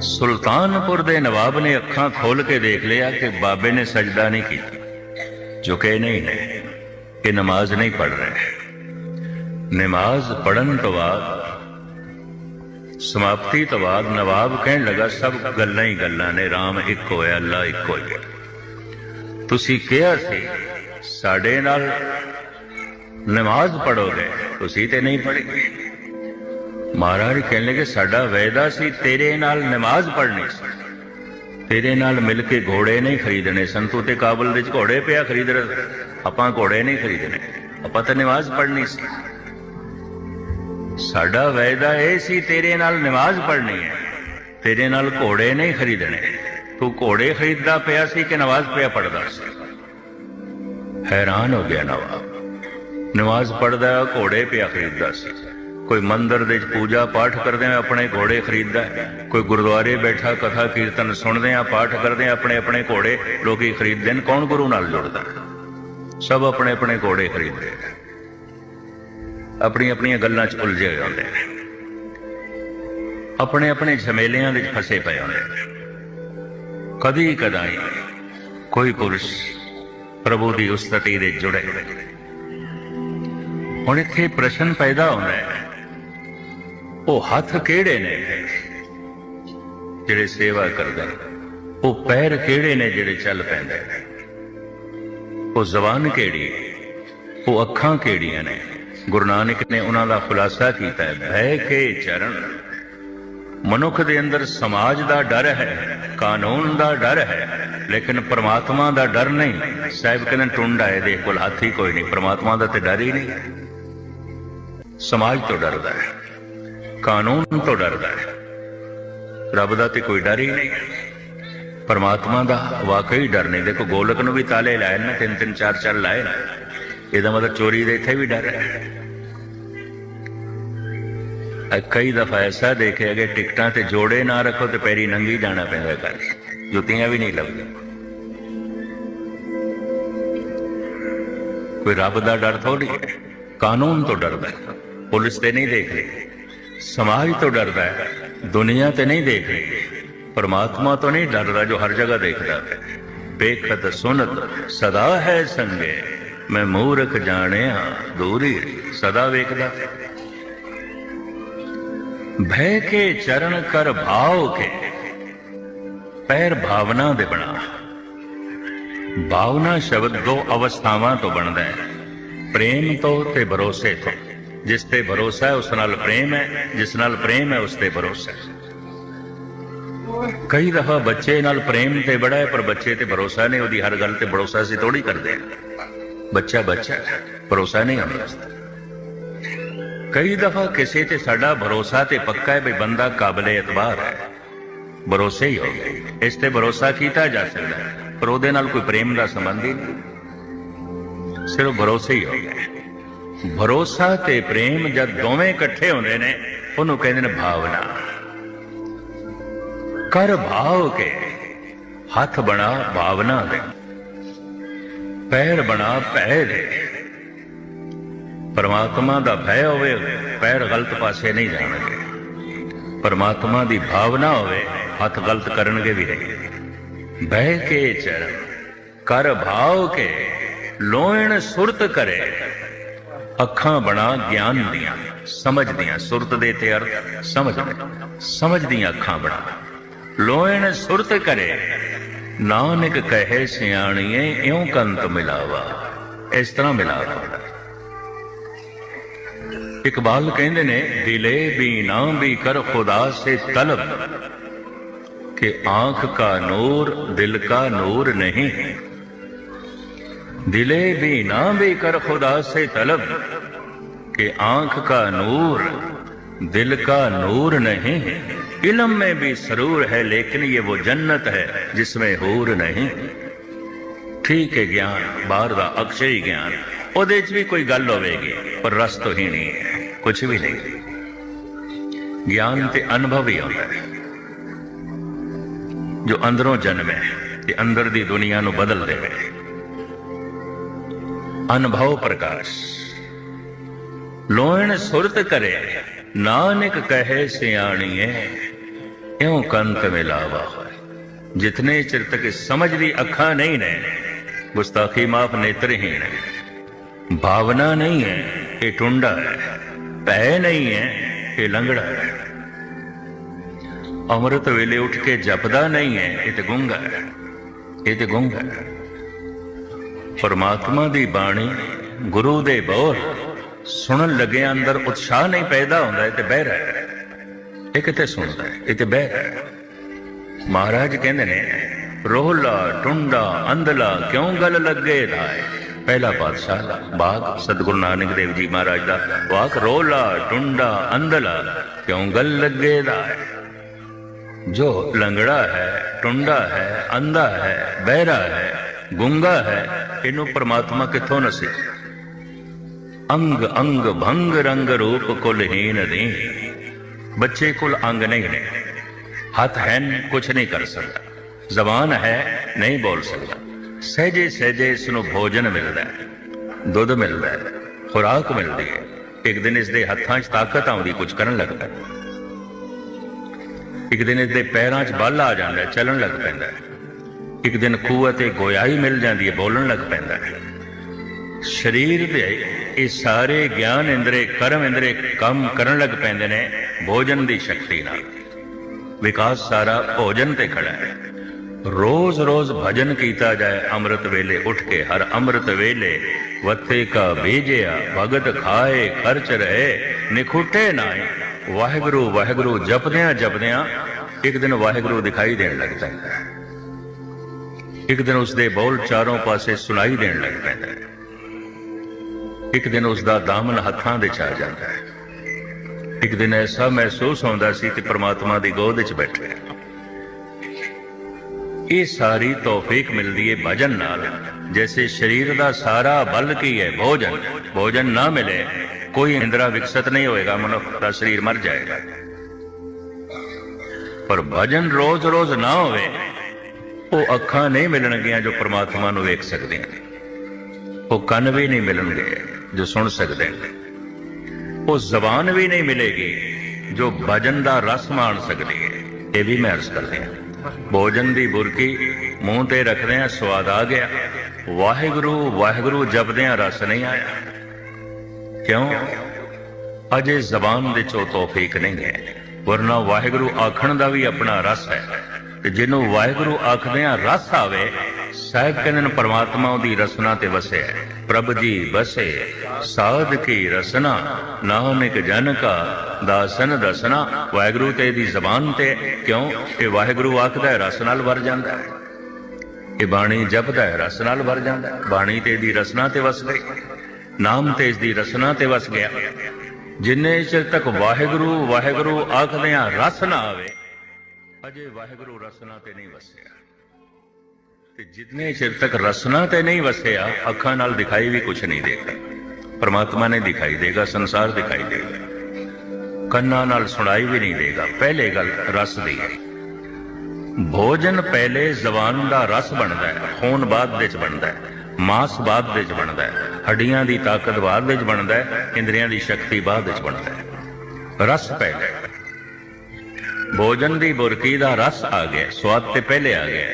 S1: ਸੁਲਤਾਨਪੁਰ ਦੇ ਨਵਾਬ ਨੇ ਅੱਖਾਂ ਖੋਲ ਕੇ ਦੇਖ ਲਿਆ ਕਿ ਬਾਬੇ ਨੇ ਸਜਦਾ ਨਹੀਂ ਕੀਤਾ ਝੁਕੇ ਨਹੀਂ ਨੇ ਕਿ ਨਮਾਜ਼ ਨਹੀਂ ਪੜ ਰਹੇ। ਨਮਾਜ਼ ਪੜਨ ਤੋਂ ਬਾਅਦ, ਸਮਾਪਤੀ ਤੋਂ ਬਾਅਦ ਨਵਾਬ ਕਹਿਣ ਲੱਗਾ, ਸਭ ਗੱਲਾਂ ਹੀ ਗੱਲਾਂ ਨੇ RAM ਇੱਕ ਹੋਇਆ ਅੱਲਾ ਇੱਕ ਹੋਇਆ ਤੁਸੀਂ ਕਿਹਾ ਸੀ, ਸਾਡੇ ਨਾਲ ਨਮਾਜ਼ ਪੜੋਗੇ ਤੁਸੀਂ ਤੇ ਨਹੀਂ ਪੜ੍ਹੀ। ਮਹਾਰਾਜ ਕਹਿਣ ਲੱਗੇ ਸਾਡਾ ਵਾਅਦਾ ਸੀ, ਤੇਰੇ ਨਾਲ ਨਮਾਜ਼ ਪੜ੍ਹਨੀ ਸੀ। ਤੇਰੇ ਨਾਲ ਮਿਲ ਕੇ ਘੋੜੇ ਨਹੀਂ ਖਰੀਦਣੇ ਸੰਤੂ ਤੇ ਕਾਬਲ ਦੇ ਵਿੱਚ ਘੋੜੇ ਪਿਆ ਖਰੀਦ ਰਿਹਾ ਆਪਾਂ ਘੋੜੇ ਨਹੀਂ ਖਰੀਦਣੇ, ਆਪਾਂ ਤਾਂ ਨਮਾਜ਼ ਪੜ੍ਹਨੀ ਸੀ। ਸਾਡਾ ਵਾਅਦਾ ਇਹ ਸੀ, ਤੇਰੇ ਨਾਲ ਨਮਾਜ਼ ਪੜ੍ਹਨੀ ਹੈ, ਤੇਰੇ ਨਾਲ ਘੋੜੇ ਨਹੀਂ ਖਰੀਦਣੇ। ਤੂੰ ਘੋੜੇ ਖਰੀਦਦਾ ਪਿਆ ਸੀ ਕਿ ਨਮਾਜ਼ ਪਿਆ ਪੜਦਾ ਸੀ? ਹੈਰਾਨ ਹੋ ਗਿਆ ਨਵਾਬ। ਨਮਾਜ਼ ਪੜਦਾ ਘੋੜੇ ਪਿਆ ਖਰੀਦਦਾ ਸੀ। ਕੋਈ ਮੰਦਰ ਦੇ ਵਿੱਚ ਪੂਜਾ ਪਾਠ ਕਰਦੇ ਆ, ਆਪਣੇ ਘੋੜੇ ਖਰੀਦਦਾ ਕੋਈ ਗੁਰਦੁਆਰੇ ਬੈਠਾ, ਕਥਾ ਕੀਰਤਨ ਸੁਣਦੇ ਆ, ਪਾਠ ਕਰਦੇ ਆ, ਆਪਣੇ ਆਪਣੇ ਘੋੜੇ ਲੋਕੀ ਖਰੀਦਦੇ ਨੇ ਕੌਣ ਗੁਰੂ ਨਾਲ ਜੁੜਦਾ? ਸਭ ਆਪਣੇ ਆਪਣੇ ਘੋੜੇ ਖਰੀਦਦੇ ਨੇ ਆਪਣੀ ਆਪਣੀਆਂ ਗੱਲਾਂ 'ਚ ਉਲਝੇ ਹੋਏ ਹੁੰਦੇ ਨੇ ਆਪਣੇ ਆਪਣੇ ਝਮੇਲਿਆਂ ਵਿੱਚ ਫਸੇ ਪਏ ਹੁੰਦੇ ਨੇ ਕਦੀ ਕਦਾਈ ਕੋਈ ਪੁਰਸ਼ ਪ੍ਰਭੂ ਦੀ ਉਸਤਤੀ ਦੇ ਜੁੜੇ ਹੁਣ ਇੱਥੇ ਪ੍ਰਸ਼ਨ ਪੈਦਾ ਹੁੰਦਾ ਹੈ। ਉਹ ਹੱਥ ਕਿਹੜੇ ਨੇ? ਜਿਹੜੇ ਸੇਵਾ ਕਰਦਾ ਉਹ ਪੈਰ ਕਿਹੜੇ ਨੇ ਜਿਹੜੇ ਚੱਲ ਪੈਂਦੇ ਉਹ ਜ਼ਬਾਨ ਕਿਹੜੀ ਉਹ ਅੱਖਾਂ ਕਿਹੜੀਆਂ ਨੇ? ਗੁਰੂ ਨਾਨਕ ਨੇ ਉਹਨਾਂ ਦਾ ਖੁਲਾਸਾ ਕੀਤਾ ਹੈ। ਭੈ ਕੇ ਚਰਨ। ਮਨੁੱਖ ਦੇ ਅੰਦਰ ਸਮਾਜ ਦਾ ਡਰ ਹੈ, ਕਾਨੂੰਨ ਦਾ ਡਰ ਹੈ, ਲੇਕਿਨ ਪ੍ਰਮਾਤਮਾ ਦਾ ਡਰ ਨਹੀਂ। ਸਾਹਿਬ ਕਹਿੰਦੇ ਟੁੰਡ ਆਏ ਦੇ ਕੋਲ ਹਾਥੀ ਕੋਈ ਨਹੀਂ। ਪ੍ਰਮਾਤਮਾ ਦਾ ਤੇ ਡਰ ਹੀ ਨਹੀਂ ਸਮਾਜ ਤੋਂ ਡਰਦਾ ਹੈ, ਕਾਨੂੰਨ ਤੋਂ ਡਰਦਾ ਹੈ। ਰੱਬ ਦਾ ਤੇ ਕੋਈ ਡਰ ਹੀ ਨਹੀਂ। ਪਰਮਾਤਮਾ ਦਾ ਵਾਕਈ ਡਰ ਨਹੀਂ। ਦੇਖੋ, ਗੋਲਕ ਨੂੰ ਵੀ ਤਾਲੇ ਲਾਏ ਨਾ, ਤਿੰਨ ਤਿੰਨ ਚਾਰ ਚਾਰ ਲਾਏ ਨੇ। ਇਹਦਾ ਮਤਲਬ ਚੋਰੀ ਦੇ ਇੱਥੇ ਵੀ ਡਰ ਹੈ। ਕਈ ਦਫਾ ਐਸਾ ਦੇਖਿਆ ਕਿ ਟਿਕਟਾਂ ਤੇ ਜੋੜੇ ਨਾ ਰੱਖੋ ਤੇ ਪੈਰੀ ਨੰਗੀ ਜਾਣਾ ਪੈਂਦਾ ਘਰ। ਜੁੱਤੀਆਂ ਵੀ ਨਹੀਂ ਲੱਭਦੀਆਂ। ਕੋਈ ਰੱਬ ਦਾ ਡਰ ਥੋੜੀ ਹੈ, ਕਾਨੂੰਨ ਤੋਂ ਡਰਦਾ ਹੈ। ਪੁਲਿਸ ਤੇ ਨਹੀਂ ਦੇਖ ਰਹੀ। ਸਮਾਜ ਤੋਂ ਡਰਦਾ ਹੈ, ਦੁਨੀਆ ਤੇ ਨਹੀਂ ਦੇਖ ਰਹੀ। ਪਰਮਾਤਮਾ ਤੋਂ ਨਹੀਂ ਡਰਦਾ ਜੋ ਹਰ ਜਗ੍ਹਾ ਦੇਖਦਾ। ਹੈ ਵੇਖਤ ਸੁਨਤ ਸਦਾ ਹੈ ਸੰਗੇ। ਮੈਂ ਮੂਰਖ ਜਾਣਿਆ, ਦੂਰੀ ਸਦਾ ਵੇਖਦਾ। ਭੈ ਕੇ ਚਰਨ ਕਰ ਭਾਵ ਕੇ, ਪੈਰ ਭਾਵਨਾ ਦੇ ਬਣਾ। ਭਾਵਨਾ ਸ਼ਬਦ ਦੋ ਅਵਸਥਾਵਾਂ ਤੋਂ ਬਣਦਾ ਹੈ। ਪ੍ਰੇਮ ਤੋਂ ਤੇ ਭਰੋਸੇ ਤੋਂ। ਜਿਸ ਤੇ ਭਰੋਸਾ ਹੈ, ਉਸ ਨਾਲ ਪ੍ਰੇਮ ਹੈ, ਜਿਸ ਨਾਲ ਪ੍ਰੇਮ ਹੈ, ਉਸ ਤੇ ਭਰੋਸਾ ਹੈ। ਕਈ ਦਫਾ ਬੱਚੇ ਨਾਲ ਪ੍ਰੇਮ ਤੇ ਬੜਾ ਹੈ, ਪਰ ਬੱਚੇ ਤੇ ਭਰੋਸਾ ਨਹੀਂ, ਉਹਦੀ ਹਰ ਗੱਲ ਤੇ ਭਰੋਸਾ ਅਸੀਂ ਥੋੜੀ ਕਰਦੇ ਹਾਂ। ਬੱਚਾ ਬੱਚਾ ਭਰੋਸਾ ਨਹੀਂ ਹੁੰਦਾ। ਕਈ ਦਫਾ ਕਿਸੇ ਤੇ ਸਾਡਾ ਭਰੋਸਾ ਤੇ ਪੱਕਾ ਹੈ ਵੀ ਬੰਦਾ ਕਾਬਲੇ ਇਤਬਾਰ ਹੈ। ਭਰੋਸੇ ਹੀ ਹੋ ਗਏ। ਇਸ ਤੇ ਭਰੋਸਾ ਕੀਤਾ ਜਾ ਸਕਦਾ ਪਰ ਉਹਦੇ ਨਾਲ ਕੋਈ ਪ੍ਰੇਮ ਦਾ ਸੰਬੰਧ ਹੀ ਨਹੀਂ। ਸਿਰਫ ਭਰੋਸੇ ਹੀ ਹੋ ਗਏ। ਭਰੋਸਾ ਤੇ ਪ੍ਰੇਮ ਜਦ ਦੋਵੇਂ ਇਕੱਠੇ ਹੁੰਦੇ ਨੇ, ਉਹਨੂੰ ਕਹਿੰਦੇ ਨੇ ਭਾਵਨਾ। ਕਰ ਭਾਵ ਕੇ, ਹੱਥ ਬਣਾ ਭਾਵਨਾ ਦੇ, ਪੈਰ ਬਣਾ ਭੈ ਦੇ। ਪਰਮਾਤਮਾ ਦਾ ਭੈ ਹੋਵੇ, ਪੈਰ ਗਲਤ ਪਾਸੇ ਨਹੀਂ ਜਾਣਗੇ। ਪਰਮਾਤਮਾ ਦੀ ਭਾਵਨਾ ਹੋਵੇ, ਹੱਥ ਗਲਤ ਕਰਨਗੇ ਵੀ ਨਹੀਂ। ਬਹਿ ਕੇ ਚਰਨ, ਕਰ ਭਾਵ ਕੇ, ਲੋਇਣ ਸੁਰਤ ਕਰੇ। ਅੱਖਾਂ ਬਣਾ ਗਿਆਨ ਦੀਆਂ, ਸਮਝਦੀਆਂ ਸੁਰਤ ਦੇ ਤੇ ਅਰਥ ਸਮਝਦੇ ਸਮਝਦੀਆਂ ਅੱਖਾਂ ਬਣਾ। ਲੋਇਣ ਸੁਰਤ ਕਰੇ, ਨਾਨਕ ਕਹੇ ਸਿਆਣੀਏ, ਇਉਂ ਕੰਤ ਮਿਲਾਵਾ, ਇਸ ਤਰ੍ਹਾਂ ਮਿਲਾਵਾ ਇਕਬਾਲ ਕਹਿੰਦੇ ਨੇ, ਦਿਲੇ ਵੀ ਨਾ ਵੀ ਕਰ ਖੁਦਾ ਸੇ ਤਲਬ, ਕਿ ਆਂਖ ਕਾ ਨੂਰ, ਦਿਲ ਕਾ ਨੂਰ ਨਹੀਂ। दिले भी ना भी कर खुदा से तलब कि आंख का नूर दिल का नूर नहीं इलम में भी सरूर है लेकिन ये वो जन्नत है जिसमें हूर नहीं ਠੀਕ ਹੈ ਗਿਆਨ ਬਾਹਰ ਦਾ ਅਕਸ਼ਈ ਗਿਆਨ ਉਹਦੇ 'ਚ ਵੀ ਕੋਈ ਗੱਲ ਹੋਵੇਗੀ ਪਰ ਰਸ ਤੋਂ ਹੀ ਨਹੀਂ ਹੈ ਕੁਝ ਵੀ ਨਹੀਂ ਗਿਆਨ ਤੇ ਅਨੁਭਵ ਹੀ ਆਉਂਦਾ ਹੈ ਜੋ ਅੰਦਰੋਂ ਜਨਮੇ ਤੇ ਅੰਦਰ ਦੀ ਦੁਨੀਆ ਨੂੰ ਬਦਲ ਦੇਵੇ ਅਨੁਭਵ ਪ੍ਰਕਾਸ਼। ਲੋਇਣ ਸੁਰਤ ਕਰੇ, ਨਾਨਕ ਕਹੇ ਸਿਆਣੀਏ ਇਉਂ ਕੰਤ ਮਿਲਾਵਾ ਜਿਤਨੇ ਚਿਰ ਤੱਕ ਸਮਝ ਦੀ ਅੱਖਾਂ ਨਹੀਂ ਨੇ, ਗੁਸਤਾਖੀ ਮਾਫ ਨੇਤਰਹੀਣ। ਭਾਵਨਾ ਨਹੀਂ ਹੈ ਇਹ ਟੁੰਡਾ ਹੈ, ਭੈ ਨਹੀਂ ਹੈ ਇਹ ਲੰਗੜਾ ਹੈ। ਅੰਮ੍ਰਿਤ ਵੇਲੇ ਉੱਠ ਕੇ ਜਪਦਾ ਨਹੀਂ ਹੈ, ਇਹ ਤੇ ਗੁੰਗਾ ਹੈ, ਇਹ ਤੇ ਗੁੰਗਾ ਹੈ। ਪਰਮਾਤਮਾ ਦੀ ਬਾਣੀ ਗੁਰੂ ਦੇ ਬੋਲ ਸੁਣਨ ਲੱਗਿਆ ਅੰਦਰ ਉਤਸ਼ਾਹ ਨਹੀਂ ਪੈਦਾ ਹੁੰਦਾ ਤੇ ਬਹਿ ਰਿਹਾ ਇਹ ਕਿਤੇ ਸੁਣਦਾ ਇਹ ਤੇ ਬਹਿ ਮਹਾਰਾਜ ਕਹਿੰਦੇ ਨੇ, ਰੋਹਲਾ, ਟੁੰਡਾ, ਅੰਧਲਾ, ਕਿਉਂ ਗਲ ਲੱਗੇ ਦਾ ਪਹਿਲਾ ਪਾਤਸ਼ਾਹ ਦਾ ਬਾਗ ਸਤਿਗੁਰੂ ਨਾਨਕ ਦੇਵ ਜੀ ਮਹਾਰਾਜ ਦਾ ਵਾਕ ਰੋਲਾ ਟੁੰਡਾ, ਅੰਧਲਾ, ਕਿਉਂ ਗੱਲ ਲੱਗੇ ਦਾ ਜੋ ਲੰਗੜਾ ਹੈ, ਟੁੰਡਾ ਹੈ, ਅੰਧਾ ਹੈ, ਬਹਿਰਾ ਹੈ, ਗੁੰਗਾ ਹੈ ਇਹਨੂੰ ਪ੍ਰਮਾਤਮਾ ਕਿੱਥੋਂ ਨਸੇ? ਅੰਗ ਅੰਗ ਭੰਗ ਰੰਗ ਰੂਪ ਕੁਲਹੀਨ ਦੇ ਬੱਚੇ ਕੋਲ ਅੰਗ ਨਹੀਂ ਨੇ। ਹੱਥ ਹੈ ਕੁਝ ਨਹੀਂ ਕਰ ਸਕਦਾ। ਜ਼ਬਾਨ ਹੈ ਨਹੀਂ ਬੋਲ ਸਕਦਾ। ਸਹਜੇ ਸਹਜੇ ਇਸ ਨੂੰ ਭੋਜਨ ਮਿਲਦਾ ਹੈ। ਦੁੱਧ ਮਿਲਦਾ ਹੈ। ਖੁਰਾਕ ਮਿਲਦੀ ਹੈ। ਇੱਕ ਦਿਨ ਇਸ ਦੇ ਹੱਥਾਂ 'ਚ ਤਾਕਤ ਆਉਂਦੀ ਕੁਝ ਕਰਨ ਲੱਗਦਾ ਹੈ। ਇੱਕ ਦਿਨ ਇਹਦੇ ਪੈਰਾਂ 'ਚ ਬਲ ਆ ਜਾਂਦਾ ਹੈ, ਚੱਲਣ ਲੱਗ ਪੈਂਦਾ ਹੈ। ਇੱਕ ਦਿਨ ਖੂਹ ਤੇ ਗੋਇਾਈ ਮਿਲ ਜਾਂਦੀ ਹੈ, ਬੋਲਣ ਲੱਗ ਪੈਂਦਾ ਹੈ। ਸਰੀਰ ਦੇ ਇਹ ਸਾਰੇ ਗਿਆਨ ਇੰਦਰੇ, ਕਰਮ ਇੰਦਰੇ ਕੰਮ ਕਰਨ ਲੱਗ ਪੈਂਦੇ ਨੇ, ਭੋਜਨ ਦੀ ਸ਼ਕਤੀ ਨਾਲ। ਵਿਕਾਸ ਸਾਰਾ ਭੋਜਨ ਤੇ ਖੜਾ ਹੈ। ਰੋਜ਼ ਰੋਜ਼ ਭਜਨ ਕੀਤਾ ਜਾਏ, ਅੰਮ੍ਰਿਤ ਵੇਲੇ ਉੱਠ ਕੇ, ਹਰ ਅੰਮ੍ਰਿਤ ਵੇਲੇ ਵੱਥੇ ਕਾ ਬੀਜਿਆ, ਭਗਤ ਖਾਏ, ਖਰਚ ਰਹੇ, ਨਿਖੁੱਟੇ ਨਾਏ ਵਾਹਿਗੁਰੂ ਵਾਹਿਗੁਰੂ ਜਪਦਿਆਂ ਜਪਦਿਆਂ ਇੱਕ ਦਿਨ ਵਾਹਿਗੁਰੂ ਦਿਖਾਈ ਦੇਣ ਲੱਗ ਪੈਂਦਾ ਹੈ। ਇੱਕ ਦਿਨ ਉਸ ਦੇ ਬੋਲ ਚਾਰੋਂ ਪਾਸੇ ਸੁਣਾਈ ਦੇਣ ਲੱਗ ਪੈਂਦਾ ਹੈ। ਇੱਕ ਦਿਨ ਉਸ ਦਾ ਦਾਮਨ ਹੱਥਾਂ ਦੇ ਚ ਆ ਜਾਂਦਾ ਹੈ। ਇੱਕ ਦਿਨ ਐਸਾ ਮਹਿਸੂਸ ਹੁੰਦਾ ਸੀ ਕਿ ਪ੍ਰਮਾਤਮਾ ਦੀ ਗੋਦ ਵਿੱਚ ਬੈਠੇ ਇਹ ਸਾਰੀ ਤੌਫੀਕ ਮਿਲਦੀ ਹੈ ਭਜਨ ਨਾਲ, ਜੈਸੇ ਸਰੀਰ ਦਾ ਸਾਰਾ ਬਲ ਕੀ ਹੈ, ਭੋਜਨ। ਭੋਜਨ ਨਾ ਮਿਲੇ, ਕੋਈ ਇੰਦਰਾ ਵਿਕਸਿਤ ਨਹੀਂ ਹੋਏਗਾ, ਮਨੁੱਖ ਦਾ ਸਰੀਰ ਮਰ ਜਾਏਗਾ। ਪਰ ਭਜਨ ਰੋਜ਼-ਰੋਜ਼ ਨਾ ਹੋਵੇ ਉਹ ਅੱਖਾਂ ਨਹੀਂ ਮਿਲਣਗੀਆਂ ਜੋ ਪ੍ਰਮਾਤਮਾ ਨੂੰ ਵੇਖ ਸਕਦੀਆਂ ਨੇ। ਉਹ ਕੰਨ ਵੀ ਨਹੀਂ ਮਿਲਣਗੇ ਜੋ ਸੁਣ ਸਕਦੇ ਨੇ। ਉਹ ਜ਼ਬਾਨ ਵੀ ਨਹੀਂ ਮਿਲੇਗੀ ਜੋ ਭਜਨ ਦਾ ਰਸ ਮਾਣ ਸਕਦੀ ਹੈ। ਇਹ ਵੀ ਮੈਂ ਅਰਜ਼ ਕਰਦੇ ਹਾਂ। ਭੋਜਨ ਦੀ ਬੁਰਕੀ ਮੂੰਹ ਤੇ ਰੱਖਦੇ ਆ ਸਵਾਦ ਆ ਗਿਆ। ਵਾਹਿਗੁਰੂ ਵਾਹਿਗੁਰੂ ਜਪਦੇ ਆ ਰਸ ਨਹੀਂ ਆਇਆ। ਕਿਉਂ? ਅਜੇ ਜ਼ਬਾਨ ਦੇ ਚੋ ਤੌਫੀਕ ਨਹੀਂ ਹੈ। ਵਰਨਾ ਵਾਹਿਗੁਰੂ ਆਖਣ ਦਾ ਵੀ ਆਪਣਾ ਰਸ ਹੈ। ਤੇ ਜਿਹਨੂੰ ਵਾਹਿਗੁਰੂ ਆਖਦੇ ਆ ਰਸ ਆਵੇ, ਸਾਹਿਬ ਕਹਿੰਦੇ ਨੇ ਪਰਮਾਤਮਾ ਉਹਦੀ ਰਸਨਾ ਤੇ ਵਸਿਆ ਪ੍ਰਭ ਜੀ ਵਸੇ, ਸਾਧ ਕੀ ਰਸਨਾ, ਨਾਨਕ ਜਨ ਕਾ ਦਾਸਨ ਦਸਨਾ। ਵਾਹਿਗੁਰੂ ਤੇ ਦੀ ਜ਼ਬਾਨ ਤੇ ਕਿਉਂ? ਇਹ ਵਾਹਿਗੁਰੂ ਆਖਦਾ ਹੈ, ਰਸ ਨਾਲ ਵਰ ਜਾਂਦਾ ਹੈ। ਇਹ ਬਾਣੀ ਜਪਦਾ ਹੈ, ਰਸ ਨਾਲ ਵਰ ਜਾਂਦਾ ਹੈ। ਬਾਣੀ ਤੇ ਦੀ ਰਸਨਾ ਤੇ ਵਸ ਗਈ। ਨਾਮ ਤੇ ਇਸ ਦੀ ਰਸਨਾ ਤੇ ਵਸ ਗਿਆ। ਜਿੰਨੇ ਚਿਰ ਤੱਕ ਵਾਹਿਗੁਰੂ ਵਾਹਿਗੁਰੂ ਆਖਦੇ ਆ ਰਸ ਨਾ ਆਵੇ ਅਜੇ ਵਾਹਿਗੁਰੂ ਰਸਨਾ ਤੇ ਨਹੀਂ ਵਸਿਆ। ਤੇ ਜਿੰਨੇ ਚਿਰ ਤੱਕ ਰਸਨਾ ਤੇ ਨਹੀਂ ਵਸਿਆ, ਅੱਖਾਂ ਨਾਲ ਦਿਖਾਈ ਵੀ ਕੁਝ ਨਹੀਂ ਦੇਗਾ ਪਰਮਾਤਮਾ ਨੇ ਦਿਖਾਈ ਦੇਗਾ, ਸੰਸਾਰ ਦਿਖਾਈ ਦੇਗਾ। ਕੰਨਾਂ ਨਾਲ ਸੁਣਾਈ ਵੀ ਨਹੀਂ ਦੇਗਾ, ਪਹਿਲੇ ਗੱਲ ਰਸ ਦੀ ਹੈ। ਭੋਜਨ ਪਹਿਲੇ ਜ਼ਬਾਨ ਦਾ ਰਸ ਬਣਦਾ ਹੈ, ਖੂਨ ਬਾਅਦ ਵਿੱਚ ਬਣਦਾ ਹੈ, ਮਾਸ ਬਾਅਦ ਵਿੱਚ ਬਣਦਾ ਹੈ, ਹੱਡੀਆਂ ਦੀ ਤਾਕਤ ਬਾਅਦ ਵਿੱਚ ਬਣਦਾ ਹੈ, ਇੰਦਰੀਆਂ ਦੀ ਸ਼ਕਤੀ ਬਾਅਦ ਵਿੱਚ ਬਣਦਾ ਹੈ। ਰਸ ਪਹਿਲੇ ਭੋਜਨ ਦੀ ਬੁਰਕੀ ਦਾ ਰਸ ਆ ਗਿਆ, ਸਵਾਦ ਤੇ ਪਹਿਲੇ ਆ ਗਿਆ।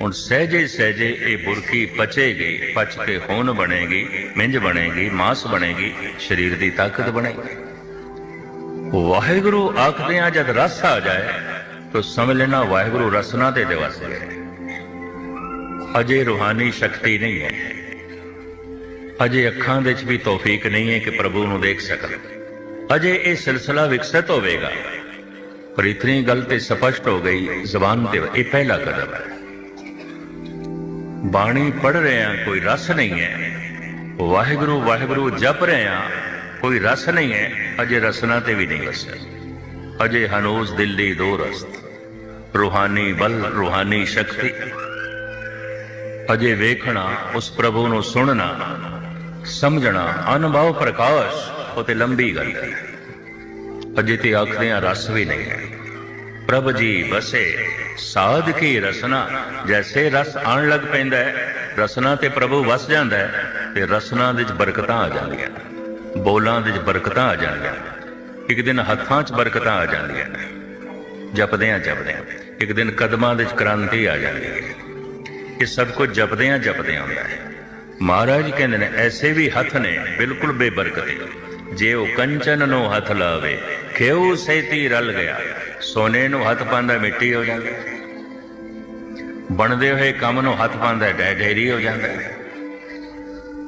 S1: ਹੁਣ ਸਹਿਜੇ ਸਹਿਜੇ ਇਹ ਬੁਰਕੀ ਪਚੇਗੀ, ਪਚ ਕੇ ਖੂਨ ਬਣੇਗੀ, ਮਿੰਜ ਬਣੇਗੀ, ਮਾਸ ਬਣੇਗੀ, ਸਰੀਰ ਦੀ ਤਾਕਤ ਬਣੇਗੀ। ਵਾਹਿਗੁਰੂ ਆਖਦੇ ਆ, ਜਦ ਰਸ ਆ ਜਾਏ, ਤਾਂ ਸਮਝ ਲੈਣਾ ਵਾਹਿਗੁਰੂ ਰਸਨਾ ਤੇ ਦਿਵਸ ਗਏ। ਅਜੇ ਰੂਹਾਨੀ ਸ਼ਕਤੀ ਨਹੀਂ ਹੈ। ਅਜੇ ਅੱਖਾਂ ਦੇ ਵਿੱਚ ਵੀ ਤੌਫੀਕ ਨਹੀਂ ਹੈ ਕਿ ਪ੍ਰਭੂ ਨੂੰ ਦੇਖ ਸਕਣ। ਅਜੇ ਇਹ ਸਿਲਸਿਲਾ ਵਿਕਸਿਤ ਹੋਵੇਗਾ। ਪਰ ਇਤਨੀ ਗੱਲ ਤੇ ਸਪਸ਼ਟ ਹੋ ਗਈ ਜ਼ਬਾਨ ਤੇ ਇਹ ਪਹਿਲਾ ਕਦਮ ਹੈ। ਬਾਣੀ ਪੜ ਰਹੇ ਆ ਕੋਈ ਰਸ ਨਹੀਂ ਹੈ। ਵਾਹਿਗੁਰੂ ਵਾਹਿਗੁਰੂ ਜਪ ਰਹੇ ਆ ਕੋਈ ਰਸ ਨਹੀਂ ਹੈ। ਅਜੇ ਰਸਨਾ ਤੇ ਵੀ ਨਹੀਂ ਵਸਿਆ। ਅਜੇ ਹਨੂਸ ਦਿੱਲੀ ਦੋ ਰਸਤ। ਰੂਹਾਨੀ ਬਲ ਰੂਹਾਨੀ ਸ਼ਕਤੀ। ਅਜੇ ਵੇਖਣਾ, ਉਸ ਪ੍ਰਭੂ ਨੂੰ ਸੁਣਨਾ, ਸਮਝਣਾ, ਅਨੁਭਵ ਪ੍ਰਕਾਸ਼, ਉਹ ਤੇ ਲੰਬੀ ਗੱਲ ਹੈ। ਅਜੇ ਤੇ ਆਖਦਿਆਂ ਰਸ ਵੀ ਨਹੀਂ ਹੈ। ਪ੍ਰਭ ਜੀ ਵਸੇ ਸਾਧ ਕੀ ਰਸਨਾ? ਜੈਸੇ ਰਸ ਆਣ ਲੱਗ ਪੈਂਦਾ ਹੈ, ਰਸਨਾ ਤੇ ਪ੍ਰਭੂ ਵਸ ਜਾਂਦਾ ਹੈ, ਤੇ ਰਸਨਾ ਦੇ ਵਿੱਚ ਬਰਕਤਾਂ ਆ ਜਾਂਦੀਆਂ। ਬੋਲਾਂ ਦੇ ਵਿੱਚ ਬਰਕਤਾਂ ਆ ਜਾਂਦੀਆਂ। ਇੱਕ ਦਿਨ ਹੱਥਾਂ 'ਚ ਬਰਕਤਾਂ ਆ ਜਾਂਦੀਆਂ। ਜਪਦਿਆਂ ਜਪਦਿਆਂ, ਇੱਕ ਦਿਨ ਕਦਮਾਂ ਦੇ ਵਿੱਚ ਕ੍ਰਾਂਤੀ ਆ ਜਾਂਦੀ ਹੈ। ਇਹ ਸਭ ਕੁਝ ਜਪਦਿਆਂ ਜਪਦਿਆਂ ਹੁੰਦਾ ਹੈ। ਮਹਾਰਾਜ ਕਹਿੰਦੇ ਨੇ, ਐਸੇ ਵੀ ਹੱਥ ਨੇ, ਬਿਲਕੁਲ ਬੇਬਰਕਤ ਜੇ ਉਹ ਕੰਚਨ ਨੂੰ ਹੱਥ ਲਾਵੇ ਖੇਉ ਸੇਤੀ ਰਲ ਗਿਆ? ਸੋਨੇ ਨੂੰ ਹੱਥ ਪਾਉਂਦਾ ਮਿੱਟੀ ਹੋ ਜਾਂਦਾ। ਬਣਦੇ ਹੋਏ ਕੰਮ ਨੂੰ ਹੱਥ ਪਾਉਂਦਾ ਡੈ ਢੇਰੀ ਹੋ ਜਾਂਦਾ।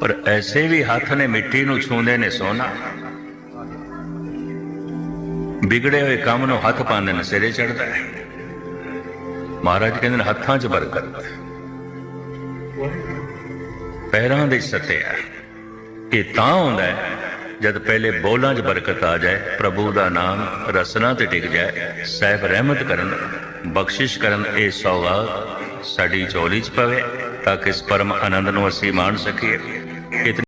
S1: ਪਰ ਐਸੇ ਵੀ ਹੱਥ ਨੇ ਮਿੱਟੀ ਨੂੰ ਛੂੰਦੇ ਨੇ ਸੋਨਾ। ਵਿਗੜੇ ਹੋਏ ਕੰਮ ਨੂੰ ਹੱਥ ਪਾਉਂਦੇ ਨੇ ਸਿਰੇ ਚੜਦਾ ਹੈ। ਮਹਾਰਾਜ ਕਹਿੰਦੇ ਨੇ, ਹੱਥਾਂ 'ਚ ਬਰਕਤ ਪੈਰਾਂ ਦੇ ਸੱਤਿਆ ਇਹ ਤਾਂ ਹੁੰਦਾ ਹੈ ਜਦ ਪਹਿਲੇ ਬੋਲਾਂ 'ਚ ਬਰਕਤ ਆ ਜਾਏ, ਪ੍ਰਭੂ ਦਾ ਨਾਮ ਰਸਨਾ ਤੇ ਟਿਕ ਜਾਏ, ਸਾਹਿਬ ਰਹਿਮਤ ਕਰਨ, ਬਖਸ਼ਿਸ਼ ਕਰਨ ਇਹ ਸੌਗਾਤ ਸਾਡੀ ਝੋਲੀ 'ਚ ਪਵੇ, ਤਾਂ ਕਿ ਇਸ ਪਰਮ ਆਨੰਦ ਨੂੰ ਅਸੀਂ ਮਾਣ ਸਕੀਏ?